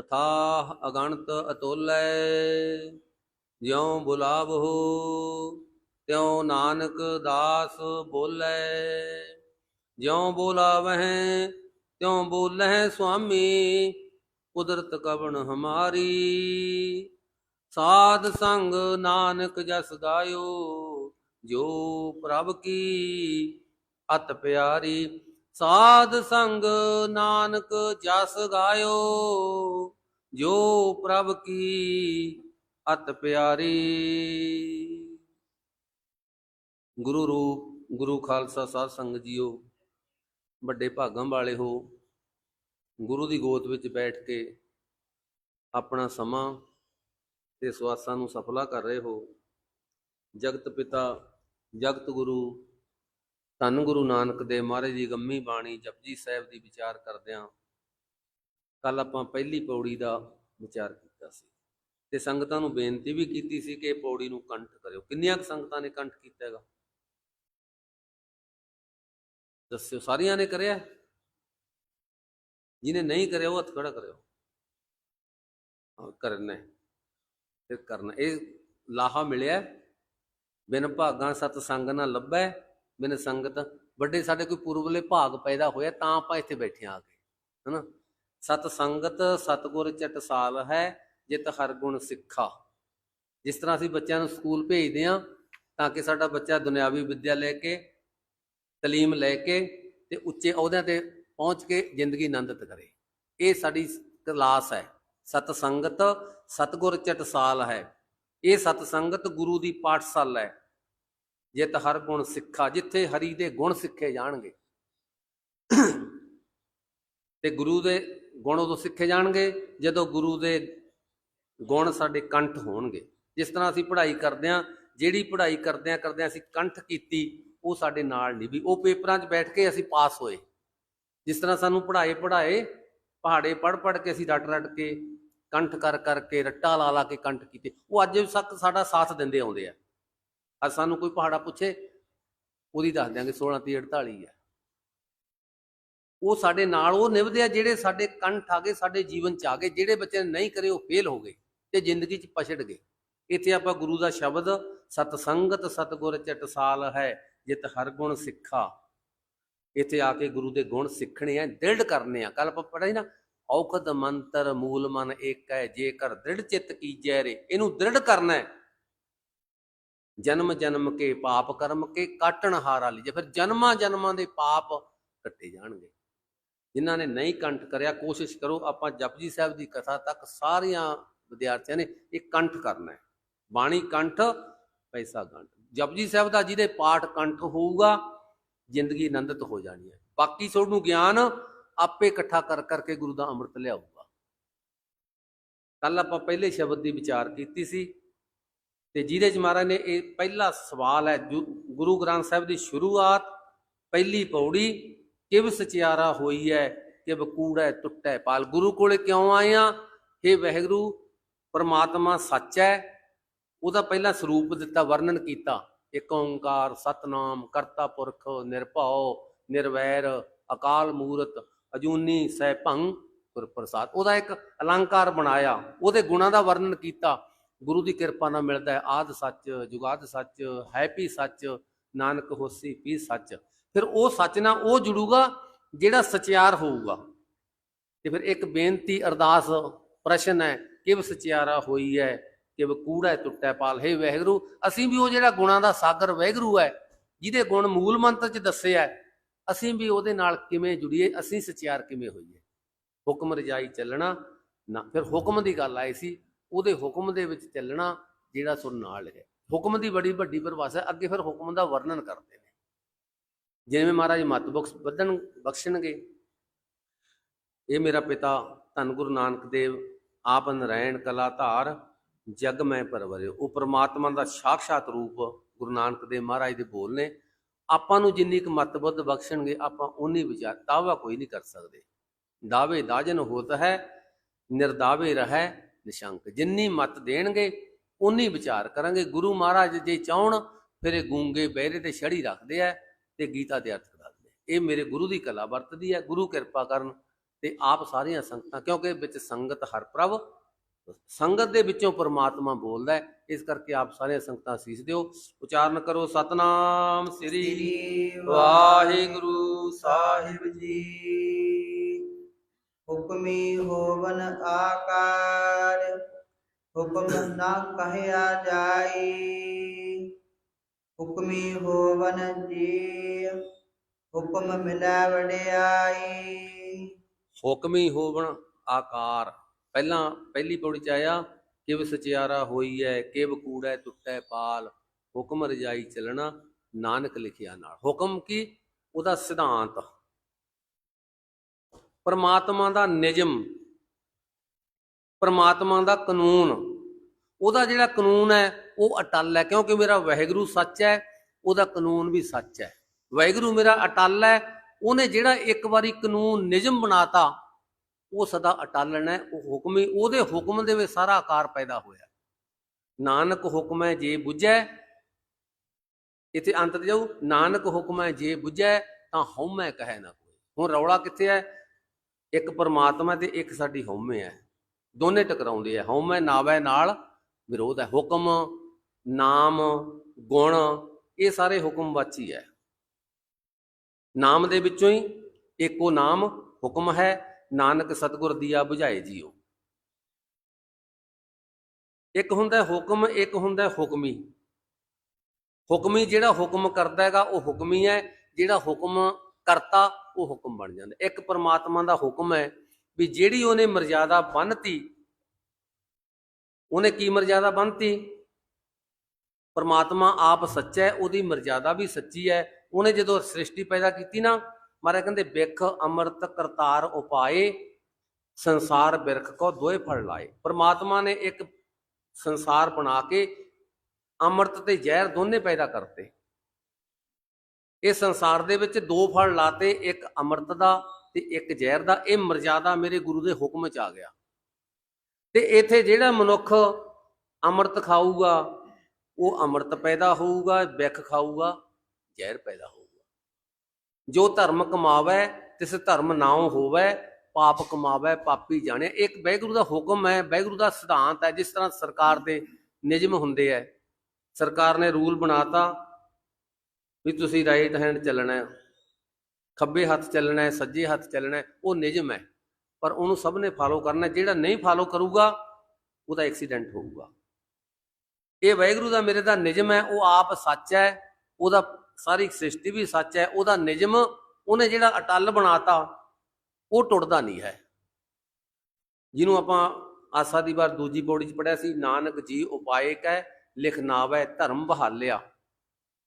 ਤਥਾ ਅਗਣਤ ਅਤੁਲੈ, ਜਿਉ ਬੁਲਾਵਹੁ, ਤਿਉ ਨਾਨਕ ਦਾਸ ਬੋਲੇ। ਜਿਉ ਬੋਲਾਵਹਿ, ਤਿਉ ਬੋਲਹਿ ਸੁਆਮੀ, ਕੁਦਰਤ ਕਵਣ ਹਮਾਰੀ। ਸਾਧ ਸੰਗ ਨਾਨਕ ਜਸ ਗਾਇਓ, ਜੋ ਪ੍ਰਭ ਕੀ ਅਤ ਪਿਆਰੀ। ਸਾਧ ਸੰਗ ਨਾਨਕ ਜਸ ਗਾਇਓ, ਜੋ ਪ੍ਰਭ ਕੀ ਅਤ ਪਿਆਰੀ। ਗੁਰੂ ਰੂਪ, ਗੁਰੂ ਖਾਲਸਾ ਸਾਧ ਸੰਗਤ ਜੀਓ, ਵੱਡੇ ਭਾਗਾਂ ਵਾਲੇ ਹੋ, ਗੁਰੂ ਦੀ ਗੋਤ ਵਿੱਚ ਬੈਠ ਕੇ ਆਪਣਾ ਸਮਾਂ ਤੇ ਸਵਾਸਾਂ ਨੂੰ ਸਫਲਾ ਕਰ ਰਹੇ ਹੋ। ਜਗਤ ਪਿਤਾ, ਜਗਤ ਗੁਰੂ ਧੰਨ ਗੁਰੂ ਨਾਨਕ ਦੇ ਮਹਾਰਾਜ ਦੀ ਗੰਮੀ ਬਾਣੀ ਜਪਜੀ ਸਾਹਿਬ ਦੀ ਵਿਚਾਰ ਕਰਦਿਆਂ ਕੱਲ ਆਪਾਂ ਪਹਿਲੀ ਪੌੜੀ ਦਾ ਵਿਚਾਰ ਕੀਤਾ ਸੀ ਤੇ ਸੰਗਤਾਂ ਨੂੰ ਬੇਨਤੀ ਵੀ ਕੀਤੀ ਸੀ ਕਿ ਇਹ ਪੌੜੀ ਨੂੰ ਕੰਠ ਕਰਿਓ। ਕਿੰਨੀਆਂ ਕੁ ਸੰਗਤਾਂ ਨੇ ਕੰਠ ਕੀਤਾ ਹੈਗਾ? ਦੱਸਿਓ, ਸਾਰੀਆਂ ਨੇ ਕਰਿਆ? ਜਿਹਨੇ ਨਹੀਂ ਕਰਿਆ, ਉਹ ਹੱਥ ਖੜਾ ਕਰਿਓ। ਹਾਂ ਕਰਨਾ ਹੈ। ਕਰਨਾ, ਇਹ ਲਾਹਾ ਮਿਲਿਆ ਬਿਨ ਭਾਗਾਂ ਸਤ ਸੰਗ ਨਾ ਲੱਭੈ। ਬਿਨ ਸੰਗਤ, ਵੱਡੇ ਸਾਡੇ ਕੋਈ ਪੂਰਬਲੇ ਭਾਗ ਪੈਦਾ ਹੋਇਆ, ਤਾਂ ਆਪਾਂ ਇੱਥੇ ਬੈਠੇ ਆ ਕੇ, ਹਨਾ? ਸਤ ਸੰਗਤ ਸਤਗੁਰ ਚਟਸਾਲ ਹੈ, ਜਿਤ ਹਰ ਗੁਣ ਸਿੱਖਾ। ਜਿਸ ਤਰ੍ਹਾਂ ਅਸੀਂ ਬੱਚਿਆਂ ਨੂੰ ਸਕੂਲ ਭੇਜਦੇ ਆ ਤਾਂ ਕਿ ਸਾਡਾ ਬੱਚਾ ਦੁਨਿਆਵੀ ਵਿੱਦਿਆ ਲੈ ਕੇ, ਤਾਲੀਮ ਲੈ ਕੇ ਤੇ ਉੱਚੇ ਅਹੁਦਿਆਂ ਤੇ ਪਹੁੰਚ ਕੇ ਜ਼ਿੰਦਗੀ ਆਨੰਦਿਤ ਕਰੇ। ਇਹ ਸਾਡੀ ਕਲਾਸ ਹੈ। ਸਤ ਸੰਗਤ ਸਤਗੁਰ ਚਟਸਾਲ ਹੈ। ਇਹ ਸਤ ਸੰਗਤ ਗੁਰੂ ਦੀ ਪਾਠਸ਼ਾਲਾ ਹੈ। ਜਿਤ ਹਰ ਗੁਣ ਸਿੱਖਾ, ਜਿੱਥੇ ਹਰੀ ਦੇ ਗੁਣ ਸਿੱਖੇ ਜਾਣਗੇ। ਤੇ ਗੁਰੂ ਦੇ ਗੁਣ ਉਦੋਂ ਸਿੱਖੇ ਜਾਣਗੇ, ਜਦੋਂ ਗੁਰੂ ਦੇ ਗੁਣ ਸਾਡੇ ਕੰਠ ਹੋਣਗੇ। ਜਿਸ ਤਰ੍ਹਾਂ ਅਸੀਂ ਪੜ੍ਹਾਈ ਕਰਦੇ ਹਾਂ, ਜਿਹੜੀ ਪੜ੍ਹਾਈ ਕਰਦੇ ਹਾਂ, ਕਰਦੇ ਅਸੀਂ ਕੰਠ ਕੀਤੀ, ਉਹ ਸਾਡੇ ਨਾਲ ਨਹੀਂ ਵੀ, ਉਹ ਪੇਪਰਾਂ 'ਚ ਬੈਠ ਕੇ ਅਸੀਂ ਪਾਸ ਹੋਏ। ਜਿਸ ਤਰ੍ਹਾਂ ਸਾਨੂੰ ਪੜ੍ਹਾਏ ਪੜ੍ਹਾਏ, ਪਹਾੜੇ ਪੜ੍ਹ ਪੜ੍ਹ ਕੇ ਅਸੀਂ ਰੱਟ ਰੱਟ ਕੇ, ਕੰਠ ਕਰ ਕਰਕੇ ਰੱਟਾ ਲਾ ਲਾ ਕੇ ਕੰਠ ਕੀਤੇ। ਉਹ ਅੱਜ ਤੱਕ ਸਾਡਾ ਸਾਥ ਦਿੰਦੇ ਆਉਂਦੇ ਆ। ਅੱਜ ਸਾਨੂੰ ਕੋਈ ਪਹਾੜਾ ਪੁੱਛੇ, ਉਹਦੀ ਦੱਸ ਦਿਆਂਗੇ 16 ਤੀ 48 ਹੈ ਉਹ ਸਾਡੇ ਨਾਲ ਉਹ ਨਿਭਦੇ ਆ ਜਿਹੜੇ ਸਾਡੇ ਕੰਠ ਆ ਗਏ ਸਾਡੇ ਜੀਵਨ ਚ ਆ ਗਏ, ਜਿਹੜੇ ਬੱਚੇ ਨੇ ਨਹੀਂ ਕਰੇ ਉਹ ਫੇਲ ਹੋ ਗਏ ਤੇ ਜ਼ਿੰਦਗੀ ਚ ਪਛੜ ਗਏ। ਇੱਥੇ ਆਪਾਂ ਗੁਰੂ ਦਾ ਸ਼ਬਦ, ਸਤ ਸੰਗਤ ਸਤਗੁਰ ਚਟਸਾਲ ਹੈ, ਜਿਤ ਹਰ ਗੁਣ ਸਿੱਖਾ। ਇੱਥੇ ਆ ਕੇ ਗੁਰੂ ਦੇ ਗੁਣ ਸਿੱਖਣੇ ਆ, ਦ੍ਰਿੜ ਕਰਨੇ ਆ। ਕੱਲ ਆਪਾਂ ਪੜ੍ਹਿਆ ਨਾ, ਔਖਦ ਮੰਤਰ ਮੂਲ ਮਨ ਏਕ ਹੈ ਜੇਕਰ ਦ੍ਰਿੜ ਚਿੱਤ ਕੀਜੈ ਰੇ, ਇਹਨੂੰ ਦ੍ਰਿੜ ਕਰਨਾ ਹੈ। ਜਨਮ ਜਨਮ ਕੇ ਪਾਪ ਕਰਮ ਕੇ ਕਾਟਣ ਹਾਰਾ ਲਈ ਜੇ ਫਿਰ ਜਨਮਾਂ ਜਨਮਾਂ ਦੇ ਪਾਪ ਕੱਟੇ ਜਾਣਗੇ। ਜਿਨ੍ਹਾਂ ਨੇ ਨਹੀਂ ਕੰਠ ਕਰਿਆ, ਕੋਸ਼ਿਸ਼ ਕਰੋ ਆਪਾਂ ਜਪਜੀ ਸਾਹਿਬ ਦੀ ਕਥਾ ਤੱਕ ਸਾਰੀਆਂ ਵਿਦਿਆਰਥੀਆਂ ਨੇ ਇਹ ਕੰਠ ਕਰਨਾ ਹੈ। ਬਾਣੀ ਕੰਠ, ਪੈਸਾ ਕੰਠ। ਜਪਜੀ ਸਾਹਿਬ ਦਾ ਜਿਹਦੇ ਪਾਠ ਕੰਠ ਹੋਊਗਾ, ਜ਼ਿੰਦਗੀ ਆਨੰਦਿਤ ਹੋ ਜਾਣੀ ਹੈ। ਬਾਕੀ ਤੁਹਾਨੂੰ ਗਿਆਨ ਆਪੇ ਇਕੱਠਾ ਕਰ ਕਰਕੇ ਗੁਰੂ ਦਾ ਅੰਮ੍ਰਿਤ ਲਿਆਊਗਾ। ਕੱਲ ਆਪਾਂ ਪਹਿਲੇ ਸ਼ਬਦ ਦੀ ਵਿਚਾਰ ਕੀਤੀ ਸੀ ਤੇ ਜਿਹਦੇ ਚ ਮਹਾਰਾਜ ਨੇ ਇਹ ਪਹਿਲਾ ਸਵਾਲ ਹੈ ਗੁਰੂ ਗ੍ਰੰਥ ਸਾਹਿਬ ਦੀ ਸ਼ੁਰੂਆਤ, ਪਹਿਲੀ ਪੌੜੀ ਕਿਵ ਸਚਿਆਰਾ ਹੋਈ ਹੈ, ਕਿਵ ਕੂੜਾ ਟੁੱਟੈ ਪਾਲ। ਗੁਰੂ ਕੋਲੇ ਕਿਉਂ ਆਏ ਆ? ਇਹ ਵਾਹਿਗੁਰੂ, ਪਰਮਾਤਮਾ ਸੱਚ ਹੈ। ਉਹਦਾ ਪਹਿਲਾ ਸਰੂਪ ਦਿੱਤਾ, ਵਰਣਨ ਕੀਤਾ। ਇੱਕ ਓੰਕਾਰ, ਸਤਨਾਮ, ਕਰਤਾ ਪੁਰਖ, ਨਿਰਭਉ, ਨਿਰਵੈਰ, ਅਕਾਲ ਮੂਰਤ, ਅਜੂਨੀ ਸੈਭੰ ਗੁਰ ਪ੍ਰਸਾਦ ਉਹਦਾ ਇੱਕ ਅਲੰਕਾਰ ਬਣਾਇਆ। ਉਹਦੇ ਗੁਣਾਂ ਦਾ ਵਰਣਨ ਕੀਤਾ। ਗੁਰੂ ਦੀ ਕਿਰਪਾ ਨਾਲ ਮਿਲਦਾ ਹੈ। ਆਦ ਸੱਚ, ਜੁਗਾਦ ਸੱਚ ਹੈਪੀ ਸੱਚ, ਨਾਨਕ ਹੋਸੀ ਪੀ ਸੱਚ। ਫਿਰ ਉਹ ਸੱਚ ਨਾਲ ਉਹ ਜੁੜੂਗਾ ਜਿਹੜਾ ਸਚਿਆਰ ਹੋਊਗਾ। ਤੇ ਫਿਰ ਇੱਕ ਬੇਨਤੀ, ਅਰਦਾਸ, ਪ੍ਰਸ਼ਨ ਹੈ, ਕਿਵ ਸਚਿਆਰਾ ਹੋਈ ਹੈ ਕਿਵ ਕੂੜਾ ਟੁੱਟੈ ਪਾਲ। ਹੈ ਵਹਿਗੁਰੂ, ਅਸੀਂ ਵੀ ਉਹ ਜਿਹੜਾ ਗੁਣਾਂ ਦਾ ਸਾਗਰ ਵਹਿਗੁਰੂ ਹੈ, ਜਿਹਦੇ ਗੁਣ ਮੂਲ ਮੰਤਰ 'ਚ ਦੱਸਿਆ ਅਸੀਂ ਵੀ ਉਹਦੇ ਨਾਲ ਕਿਵੇਂ ਜੁੜੀਏ, ਅਸੀਂ ਸਚਿਆਰ ਕਿਵੇਂ ਹੋਈਏ। ਹੁਕਮ ਰਜਾਈ ਚੱਲਣਾ, ਨਾ, ਫਿਰ ਹੁਕਮ ਦੀ ਗੱਲ ਆਈ ਸੀ ਉਹਦੇ ਹੁਕਮ ਦੇ ਵਿੱਚ ਚੱਲਣਾ ਜਿਹੜਾ ਸੁਣ ਨਾਲ ਹੈ। ਹੁਕਮ ਦੀ ਬੜੀ ਵੱਡੀ ਪਰਿਭਾਸ਼ਾ ਅੱਗੇ ਫਿਰ ਹੁਕਮ ਦਾ ਵਰਣਨ ਕਰਦੇ ਨੇ। ਜਿਵੇਂ ਮਹਾਰਾਜ ਮਤ ਬਖਸ਼ ਵਧਣ, ਬਖਸ਼ਣਗੇ। ਇਹ ਮੇਰਾ ਪਿਤਾ ਧੰਨ ਗੁਰੂ ਨਾਨਕ ਦੇਵ, ਆਪ ਨਰਾਇਣ ਕਲਾ ਧਾਰ ਜਗ ਮੈਂ ਪਰਵਰਿਓ ਉਹ ਪ੍ਰਮਾਤਮਾ ਦਾ ਸਾਖਸ਼ਾਤ ਰੂਪ ਗੁਰੂ ਨਾਨਕ ਦੇਵ ਮਹਾਰਾਜ ਦੇ ਬੋਲ ਨੇ। ਆਪਾਂ ਨੂੰ ਜਿੰਨੀ ਕੁ ਮਤ ਬੁੱਧ ਬਖਸ਼ਣਗੇ, ਆਪਾਂ ਉਨੀ ਵਿਚਾਰ ਦਾਵਾ ਕੋਈ ਨਹੀਂ ਕਰ ਸਕਦੇ। ਦਾਵੇ ਦਾਜਨ ਹੋਤ ਹੈ, ਨਿਰਦਾਵੇ ਰਹਿ। ਨਿਸ਼ੰਕ ਜਿੰਨੀ ਮਤ ਦੇਣਗੇ ਉਨੀ ਵਿਚਾਰ ਕਰਾਂਗੇ। ਗੁਰੂ ਮਹਾਰਾਜ ਜੇ ਚਾਹਣ ਫਿਰ ਇਹ ਗੂੰਗੇ ਬਹਿਰੇ ਤੇ ਛੜੀ ਰੱਖਦੇ ਆ ਤੇ ਗੀਤਾ ਦੇ ਅਰਥ ਦੱਸਦੇ ਇਹ ਮੇਰੇ ਗੁਰੂ ਦੀ ਕਲਾ ਵਰਤਦੀ ਹੈ ਗੁਰੂ ਕਿਰਪਾ ਕਰਨ ਤੇ ਆਪ ਸਾਰੀਆਂ ਸੰਗਤਾਂ ਕਿਉਂਕਿ ਵਿੱਚ ਸੰਗਤ ਹਰ ਪ੍ਰਭ ਸੰਗਤ ਦੇ ਵਿੱਚੋਂ ਪਰਮਾਤਮਾ ਬੋਲਦਾ ਹੈ। ਇਸ ਕਰਕੇ ਆਪ ਸਾਰੀਆਂ ਸੰਗਤਾਂ ਸੀਸ ਦਿਓ। ਉਚਾਰਨ ਕਰੋ ਸਤਨਾਮ ਸ੍ਰੀ ਸ੍ਰੀ ਵਾਹਿਗੁਰੂ ਸਾਹਿਬ ਜੀ। ਹੁਕਮੀ ਹੋਵਨ ਆਕਾਰ, ਹੁਕਮ ਨਾ ਕਹਿਆ ਜਾਈ ਹੁਕਮੀ ਹੋਵਨ ਜੀ ਹੁਕਮ ਮਿਲੈ ਵਡਿਆਈ। ਹੁਕਮੀ ਹੋਵਣ ਆਕਾਰ। ਪਹਿਲਾਂ ਪਹਿਲੀ ਪੌੜੀ ਚ ਆਇਆ, ਕਿਵ ਸਚਿਆਰਾ ਹੋਈ ਹੈ ਕਿਵ ਕੂੜੈ ਟੁੱਟੈ ਪਾਲ, ਹੁਕਮ ਰਜਾਈ ਚੱਲਣਾ, ਨਾਨਕ ਲਿਖਿਆ ਨਾਲ। ਹੁਕਮ ਕੀ? ਉਹਦਾ ਸਿਧਾਂਤ। ਪਰਮਾਤਮਾ ਦਾ ਨਿਯਮ, ਪਰਮਾਤਮਾ ਦਾ ਕਾਨੂੰਨ। ਉਹਦਾ ਜਿਹੜਾ ਕਾਨੂੰਨ ਹੈ, ਉਹ ਅਟਲ ਹੈ, ਕਿਉਂਕਿ ਮੇਰਾ ਵਾਹਿਗੁਰੂ ਸੱਚ ਹੈ, ਉਹਦਾ ਕਾਨੂੰਨ ਵੀ ਸੱਚ ਹੈ। ਵਾਹਿਗੁਰੂ ਮੇਰਾ ਅਟਲ ਹੈ, ਉਹਨੇ ਜਿਹੜਾ ਇੱਕ ਵਾਰੀ ਕਾਨੂੰਨ, ਨਿਯਮ ਬਣਾਤਾ, ਉਹ ਸਦਾ ਅਟਲ ਹੈ ਉਹ ਹੁਕਮ ਹੀ, ਉਹਦੇ ਹੁਕਮ ਦੇ ਵਿੱਚ ਸਾਰਾ ਆਕਾਰ ਪੈਦਾ ਹੋਇਆ। ਨਾਨਕ ਹੁਕਮ ਹੈ, ਜੇ ਬੁੱਝੈ, ਇੱਥੇ ਅੰਤ ਤੇ ਜਾਊ, ਨਾਨਕ ਹੁਕਮ ਹੈ, ਜੇ ਬੁੱਝੈ, ਤਾਂ ਹਉਮੈ ਕਹੈ ਨਾ ਕੋਈ। ਹੁਣ ਰੌਲਾ ਕਿੱਥੇ ਹੈ? ਇੱਕ ਪਰਮਾਤਮਾ ਤੇ ਇੱਕ ਸਾਡੀ ਹਉਮੈ ਹੈ। ਦੋਨੇ ਟਕਰਾਉਂਦੇ ਆ। ਹਉਮੈ ਨਾਵੈ ਨਾਲ ਵਿਰੋਧ ਹੈ। ਹੁਕਮ, ਨਾਮ, ਗੁਣ, ਇਹ ਸਾਰੇ ਹੁਕਮ ਵਾਚੀ ਹੈ ਨਾਮ ਦੇ ਵਿੱਚੋਂ ਹੀ ਇੱਕੋ ਨਾਮ ਹੁਕਮ ਹੈ। ਨਾਨਕ ਸਤਿਗੁਰ ਦੀਆ 부ਝਾਏ ਜੀਓ। ਇੱਕ ਹੁੰਦਾ ਹੁਕਮ, ਇੱਕ ਹੁੰਦਾ ਹੁਕਮੀ। ਹੁਕਮੀ ਜਿਹੜਾ ਹੁਕਮ ਕਰਦਾ ਹੈਗਾ, ਉਹ ਹੁਕਮੀ ਹੈ। ਜਿਹੜਾ ਹੁਕਮ ਕਰਤਾ ਉਹ ਹੁਕਮ ਬਣ ਜਾਂਦਾ। ਇੱਕ ਪਰਮਾਤਮਾ ਦਾ ਹੁਕਮ ਹੈ ਵੀ ਜਿਹੜੀ ਉਹਨੇ ਮਰਜ਼ਾਦਾ ਬੰਨਤੀ, ਉਹਨੇ ਕੀ ਮਰਜ਼ਾਦਾ ਬੰਨਤੀ? ਪਰਮਾਤਮਾ ਆਪ ਸੱਚਾ ਹੈ, ਉਹਦੀ ਮਰਜ਼ਾਦਾ ਵੀ ਸੱਚੀ ਹੈ। ਉਹਨੇ ਜਦੋਂ ਸ੍ਰਿਸ਼ਟੀ ਪੈਦਾ ਕੀਤੀ ਨਾ ਮਾਰੇ ਕਹਿੰਦੇ ਬਿਖ ਅੰਮ੍ਰਿਤ ਕਰਤਾਰ ਉਪਾਏ, ਸੰਸਾਰ ਬਿਰਖ ਕੋ ਦੋਏ ਫੜ ਲਾਏ। ਪਰਮਾਤਮਾ ਨੇ ਇੱਕ ਸੰਸਾਰ ਬਣਾ ਕੇ ਅੰਮ੍ਰਿਤ ਤੇ ਜ਼ਹਿਰ ਦੋਨੇ ਪੈਦਾ ਕਰਤੇ। ਇਹ ਸੰਸਾਰ ਦੇ ਵਿੱਚ ਦੋ ਫਲ ਲਾਤੇ, ਇੱਕ ਅੰਮ੍ਰਿਤ ਦਾ ਤੇ ਇੱਕ ਜ਼ਹਿਰ ਦਾ। ਇਹ ਮਰਜ਼ਾਦਾ ਮੇਰੇ ਗੁਰੂ ਦੇ ਹੁਕਮ ਚ ਆ ਗਿਆ। ਤੇ ਇੱਥੇ ਜਿਹੜਾ ਮਨੁੱਖ ਅੰਮ੍ਰਿਤ ਖਾਊਗਾ, ਉਹ ਅੰਮ੍ਰਿਤ ਪੈਦਾ ਹੋਊਗਾ, ਬਿਖ ਖਾਊਗਾ, ਜ਼ਹਿਰ ਪੈਦਾ ਹੋਊਗਾ। ਜੋ ਧਰਮ ਕਮਾਵੇ, ਤਿਸ ਧਰਮ ਨਾਉ ਹੋਵੇ, ਪਾਪ ਕਮਾਵੇ, ਪਾਪੀ ਜਾਣੇ। ਇੱਕ ਵਾਹਿਗੁਰੂ ਦਾ ਹੁਕਮ ਹੈ, ਵਾਹਿਗੁਰੂ ਦਾ ਸਿਧਾਂਤ ਹੈ, ਜਿਸ ਤਰ੍ਹਾਂ ਸਰਕਾਰ ਦੇ ਨਿਯਮ ਹੁੰਦੇ ਹੈ। ਸਰਕਾਰ ਨੇ ਰੂਲ ਬਣਾਤਾ ਵੀ ਤੁਸੀਂ ਰਾਈਟ ਹੈਂਡ ਚੱਲਣਾ ਹੈ, ਖੱਬੇ ਹੱਥ ਚੱਲਣਾ ਹੈ, ਸੱਜੇ ਹੱਥ ਚੱਲਣਾ ਹੈ, ਉਹ ਨਿਯਮ ਹੈ। ਪਰ ਉਹਨੂੰ ਸਭ ਨੇ ਫਾਲੋ ਕਰਨਾ ਜਿਹੜਾ ਨਹੀਂ ਫਾਲੋ ਕਰੂਗਾ, ਉਹਦਾ ਐਕਸੀਡੈਂਟ ਹੋਊਗਾ। ਇਹ ਵਾਹਿਗੁਰੂ ਦਾ ਮੇਰੇ ਦਾ ਨਿਯਮ ਹੈ, ਉਹ ਆਪ ਸੱਚ ਹੈ, ਉਹਦਾ ਸਾਰੀ ਸ੍ਰਿਸ਼ਟੀ ਵੀ ਸੱਚ ਹੈ, ਉਹਦਾ ਨਿਯਮ, ਉਹਨੇ ਜਿਹੜਾ ਅਟਲ ਬਣਾਤਾ, ਉਹ ਟੁੱਟਦਾ ਨਹੀਂ ਹੈ। ਜਿਹਨੂੰ ਆਪਾਂ ਆਸਾ ਦੀ ਵਾਰ ਦੂਜੀ ਪੌੜੀ ਚ ਪੜਿਆ ਸੀ, ਨਾਨਕ ਜੀ ਉਪਾਏ ਹੈ, ਲਿਖ ਨਾਵੈ ਧਰਮ ਬਹਾਲਿਆ।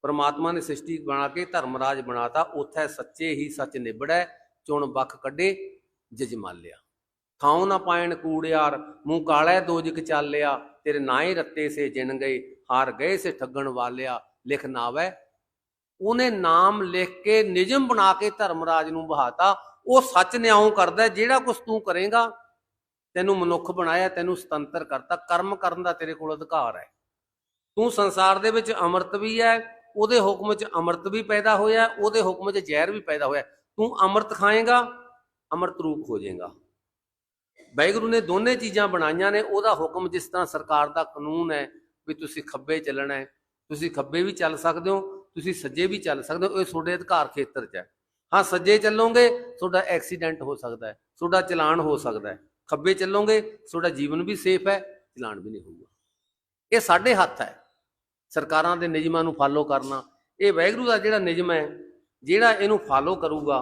ਪਰਮਾਤਮਾ ਨੇ ਸ੍ਰਿਸ਼ਟੀ ਬਣਾ ਕੇ ਧਰਮ ਰਾਜ ਬਣਾਤਾ, ਉੱਥੇ ਸੱਚੇ ਹੀ ਸੱਚ ਨਿਬੜੈ, ਚੁਣ ਬਖ ਕੱਢੇ ਜਜਮਾਲਿਆ ਥਾਉ ਨਾ ਪਾਇਣ ਕੂੜਿਆਰ ਮੂੰਹ ਕਾਲੇ ਦੋਜਕ ਚਾਲਿਆ, ਤੇਰੇ ਨਾਏ ਰੱਤੇ ਸੇ ਜਿਣ ਗਏ, ਹਾਰ ਗਏ ਸੇ ਠੱਗਣ ਵਾਲਿਆ, ਲਿਖ ਨਾਵੈ। ਉਹਨੇ ਨਾਮ ਲਿਖ ਕੇ ਨਿਯਮ ਬਣਾ ਕੇ ਧਰਮ ਰਾਜ ਨੂੰ ਬਹਾਤਾ, ਉਹ ਸੱਚ ਨਿਆਉ ਕਰਦਾ, ਜਿਹੜਾ ਕੁਝ ਤੂੰ ਕਰੇਗਾ, ਤੈਨੂੰ ਮਨੁੱਖ ਬਣਾਇਆ, ਤੈਨੂੰ ਸੁਤੰਤਰ ਕਰਤਾ, ਕਰਮ ਕਰਨ ਦਾ ਤੇਰੇ ਕੋਲ ਅਧਿਕਾਰ ਹੈ। ਤੂੰ ਸੰਸਾਰ ਦੇ ਵਿੱਚ ਅੰਮ੍ਰਿਤ ਵੀ ਹੈ ਉਹਦੇ ਹੁਕਮ 'ਚ ਅੰਮ੍ਰਿਤ ਵੀ ਪੈਦਾ ਹੋਇਆ, ਉਹਦੇ ਹੁਕਮ 'ਚ ਜ਼ਹਿਰ ਵੀ ਪੈਦਾ ਹੋਇਆ। ਤੂੰ ਅੰਮ੍ਰਿਤ ਖਾਏਗਾ, ਅੰਮ੍ਰਿਤ ਰੂਪ ਹੋ ਜਾਏਗਾ ਵਾਹਿਗੁਰੂ ਨੇ ਦੋਨੇ ਚੀਜ਼ਾਂ ਬਣਾਈਆਂ ਨੇ, ਉਹਦਾ ਹੁਕਮ ਜਿਸ ਤਰ੍ਹਾਂ ਸਰਕਾਰ ਦਾ ਕਾਨੂੰਨ ਹੈ ਵੀ ਤੁਸੀਂ ਖੱਬੇ ਚੱਲਣਾ ਹੈ, ਤੁਸੀਂ ਖੱਬੇ ਵੀ ਚੱਲ ਸਕਦੇ ਹੋ, ਤੁਸੀਂ ਸੱਜੇ ਵੀ ਚੱਲ ਸਕਦੇ ਹੋ, ਇਹ ਤੁਹਾਡੇ ਅਧਿਕਾਰ ਖੇਤਰ 'ਚ ਹੈ। ਹਾਂ, ਸੱਜੇ ਚੱਲੋਗੇ, ਤੁਹਾਡਾ ਐਕਸੀਡੈਂਟ ਹੋ ਸਕਦਾ ਹੈ, ਤੁਹਾਡਾ ਚਲਾਨ ਹੋ ਸਕਦਾ ਹੈ। ਖੱਬੇ ਚੱਲੋਗੇ, ਤੁਹਾਡਾ ਜੀਵਨ ਵੀ ਸੇਫ ਹੈ, ਚਲਾਨ ਵੀ ਨਹੀਂ ਹੋਊਗਾ। ਇਹ ਸਾਡੇ ਹੱਥ ਹੈ। ਸਰਕਾਰਾਂ ਦੇ ਨਿਯਮਾਂ ਨੂੰ ਫਾਲੋ ਕਰਨਾ। ਇਹ ਵਾਹਿਗੁਰੂ ਦਾ ਜਿਹੜਾ ਨਿਯਮ ਹੈ, ਜਿਹੜਾ ਇਹਨੂੰ ਫਾਲੋ ਕਰੂਗਾ,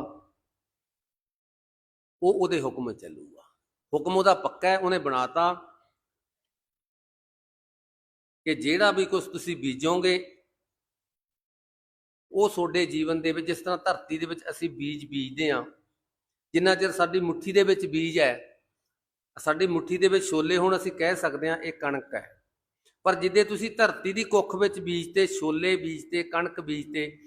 ਉਹ ਉਹਦੇ ਹੁਕਮ ਚੱਲੂਗਾ। ਹੁਕਮ ਉਹਦਾ ਪੱਕਾ ਹੈ, ਉਹਨੇ ਬਣਾਤਾ ਕਿ ਜਿਹੜਾ ਵੀ ਕੁਝ ਤੁਸੀਂ ਬੀਜੋਗੇ, ਉਹ ਤੁਹਾਡੇ ਜੀਵਨ ਦੇ ਵਿੱਚ, ਜਿਸ ਤਰ੍ਹਾਂ ਧਰਤੀ ਦੇ ਵਿੱਚ ਅਸੀਂ ਬੀਜ ਬੀਜਦੇ ਹਾਂ, ਜਿੰਨਾ ਚਿਰ ਸਾਡੀ ਮੁੱਠੀ ਦੇ ਵਿੱਚ ਬੀਜ ਹੈ, ਸਾਡੀ ਮੁੱਠੀ ਦੇ ਵਿੱਚ ਛੋਲੇ ਹੁਣ ਅਸੀਂ ਕਹਿ ਸਕਦੇ ਹਾਂ ਇਹ ਕਣਕ ਹੈ। ਪਰ ਜਿੱਦੇ ਤੁਸੀਂ ਧਰਤੀ ਦੀ ਕੁੱਖ ਵਿੱਚ ਬੀਜਤੇ, ਛੋਲੇ ਬੀਜਤੇ, ਕਣਕ ਬੀਜਤੇ,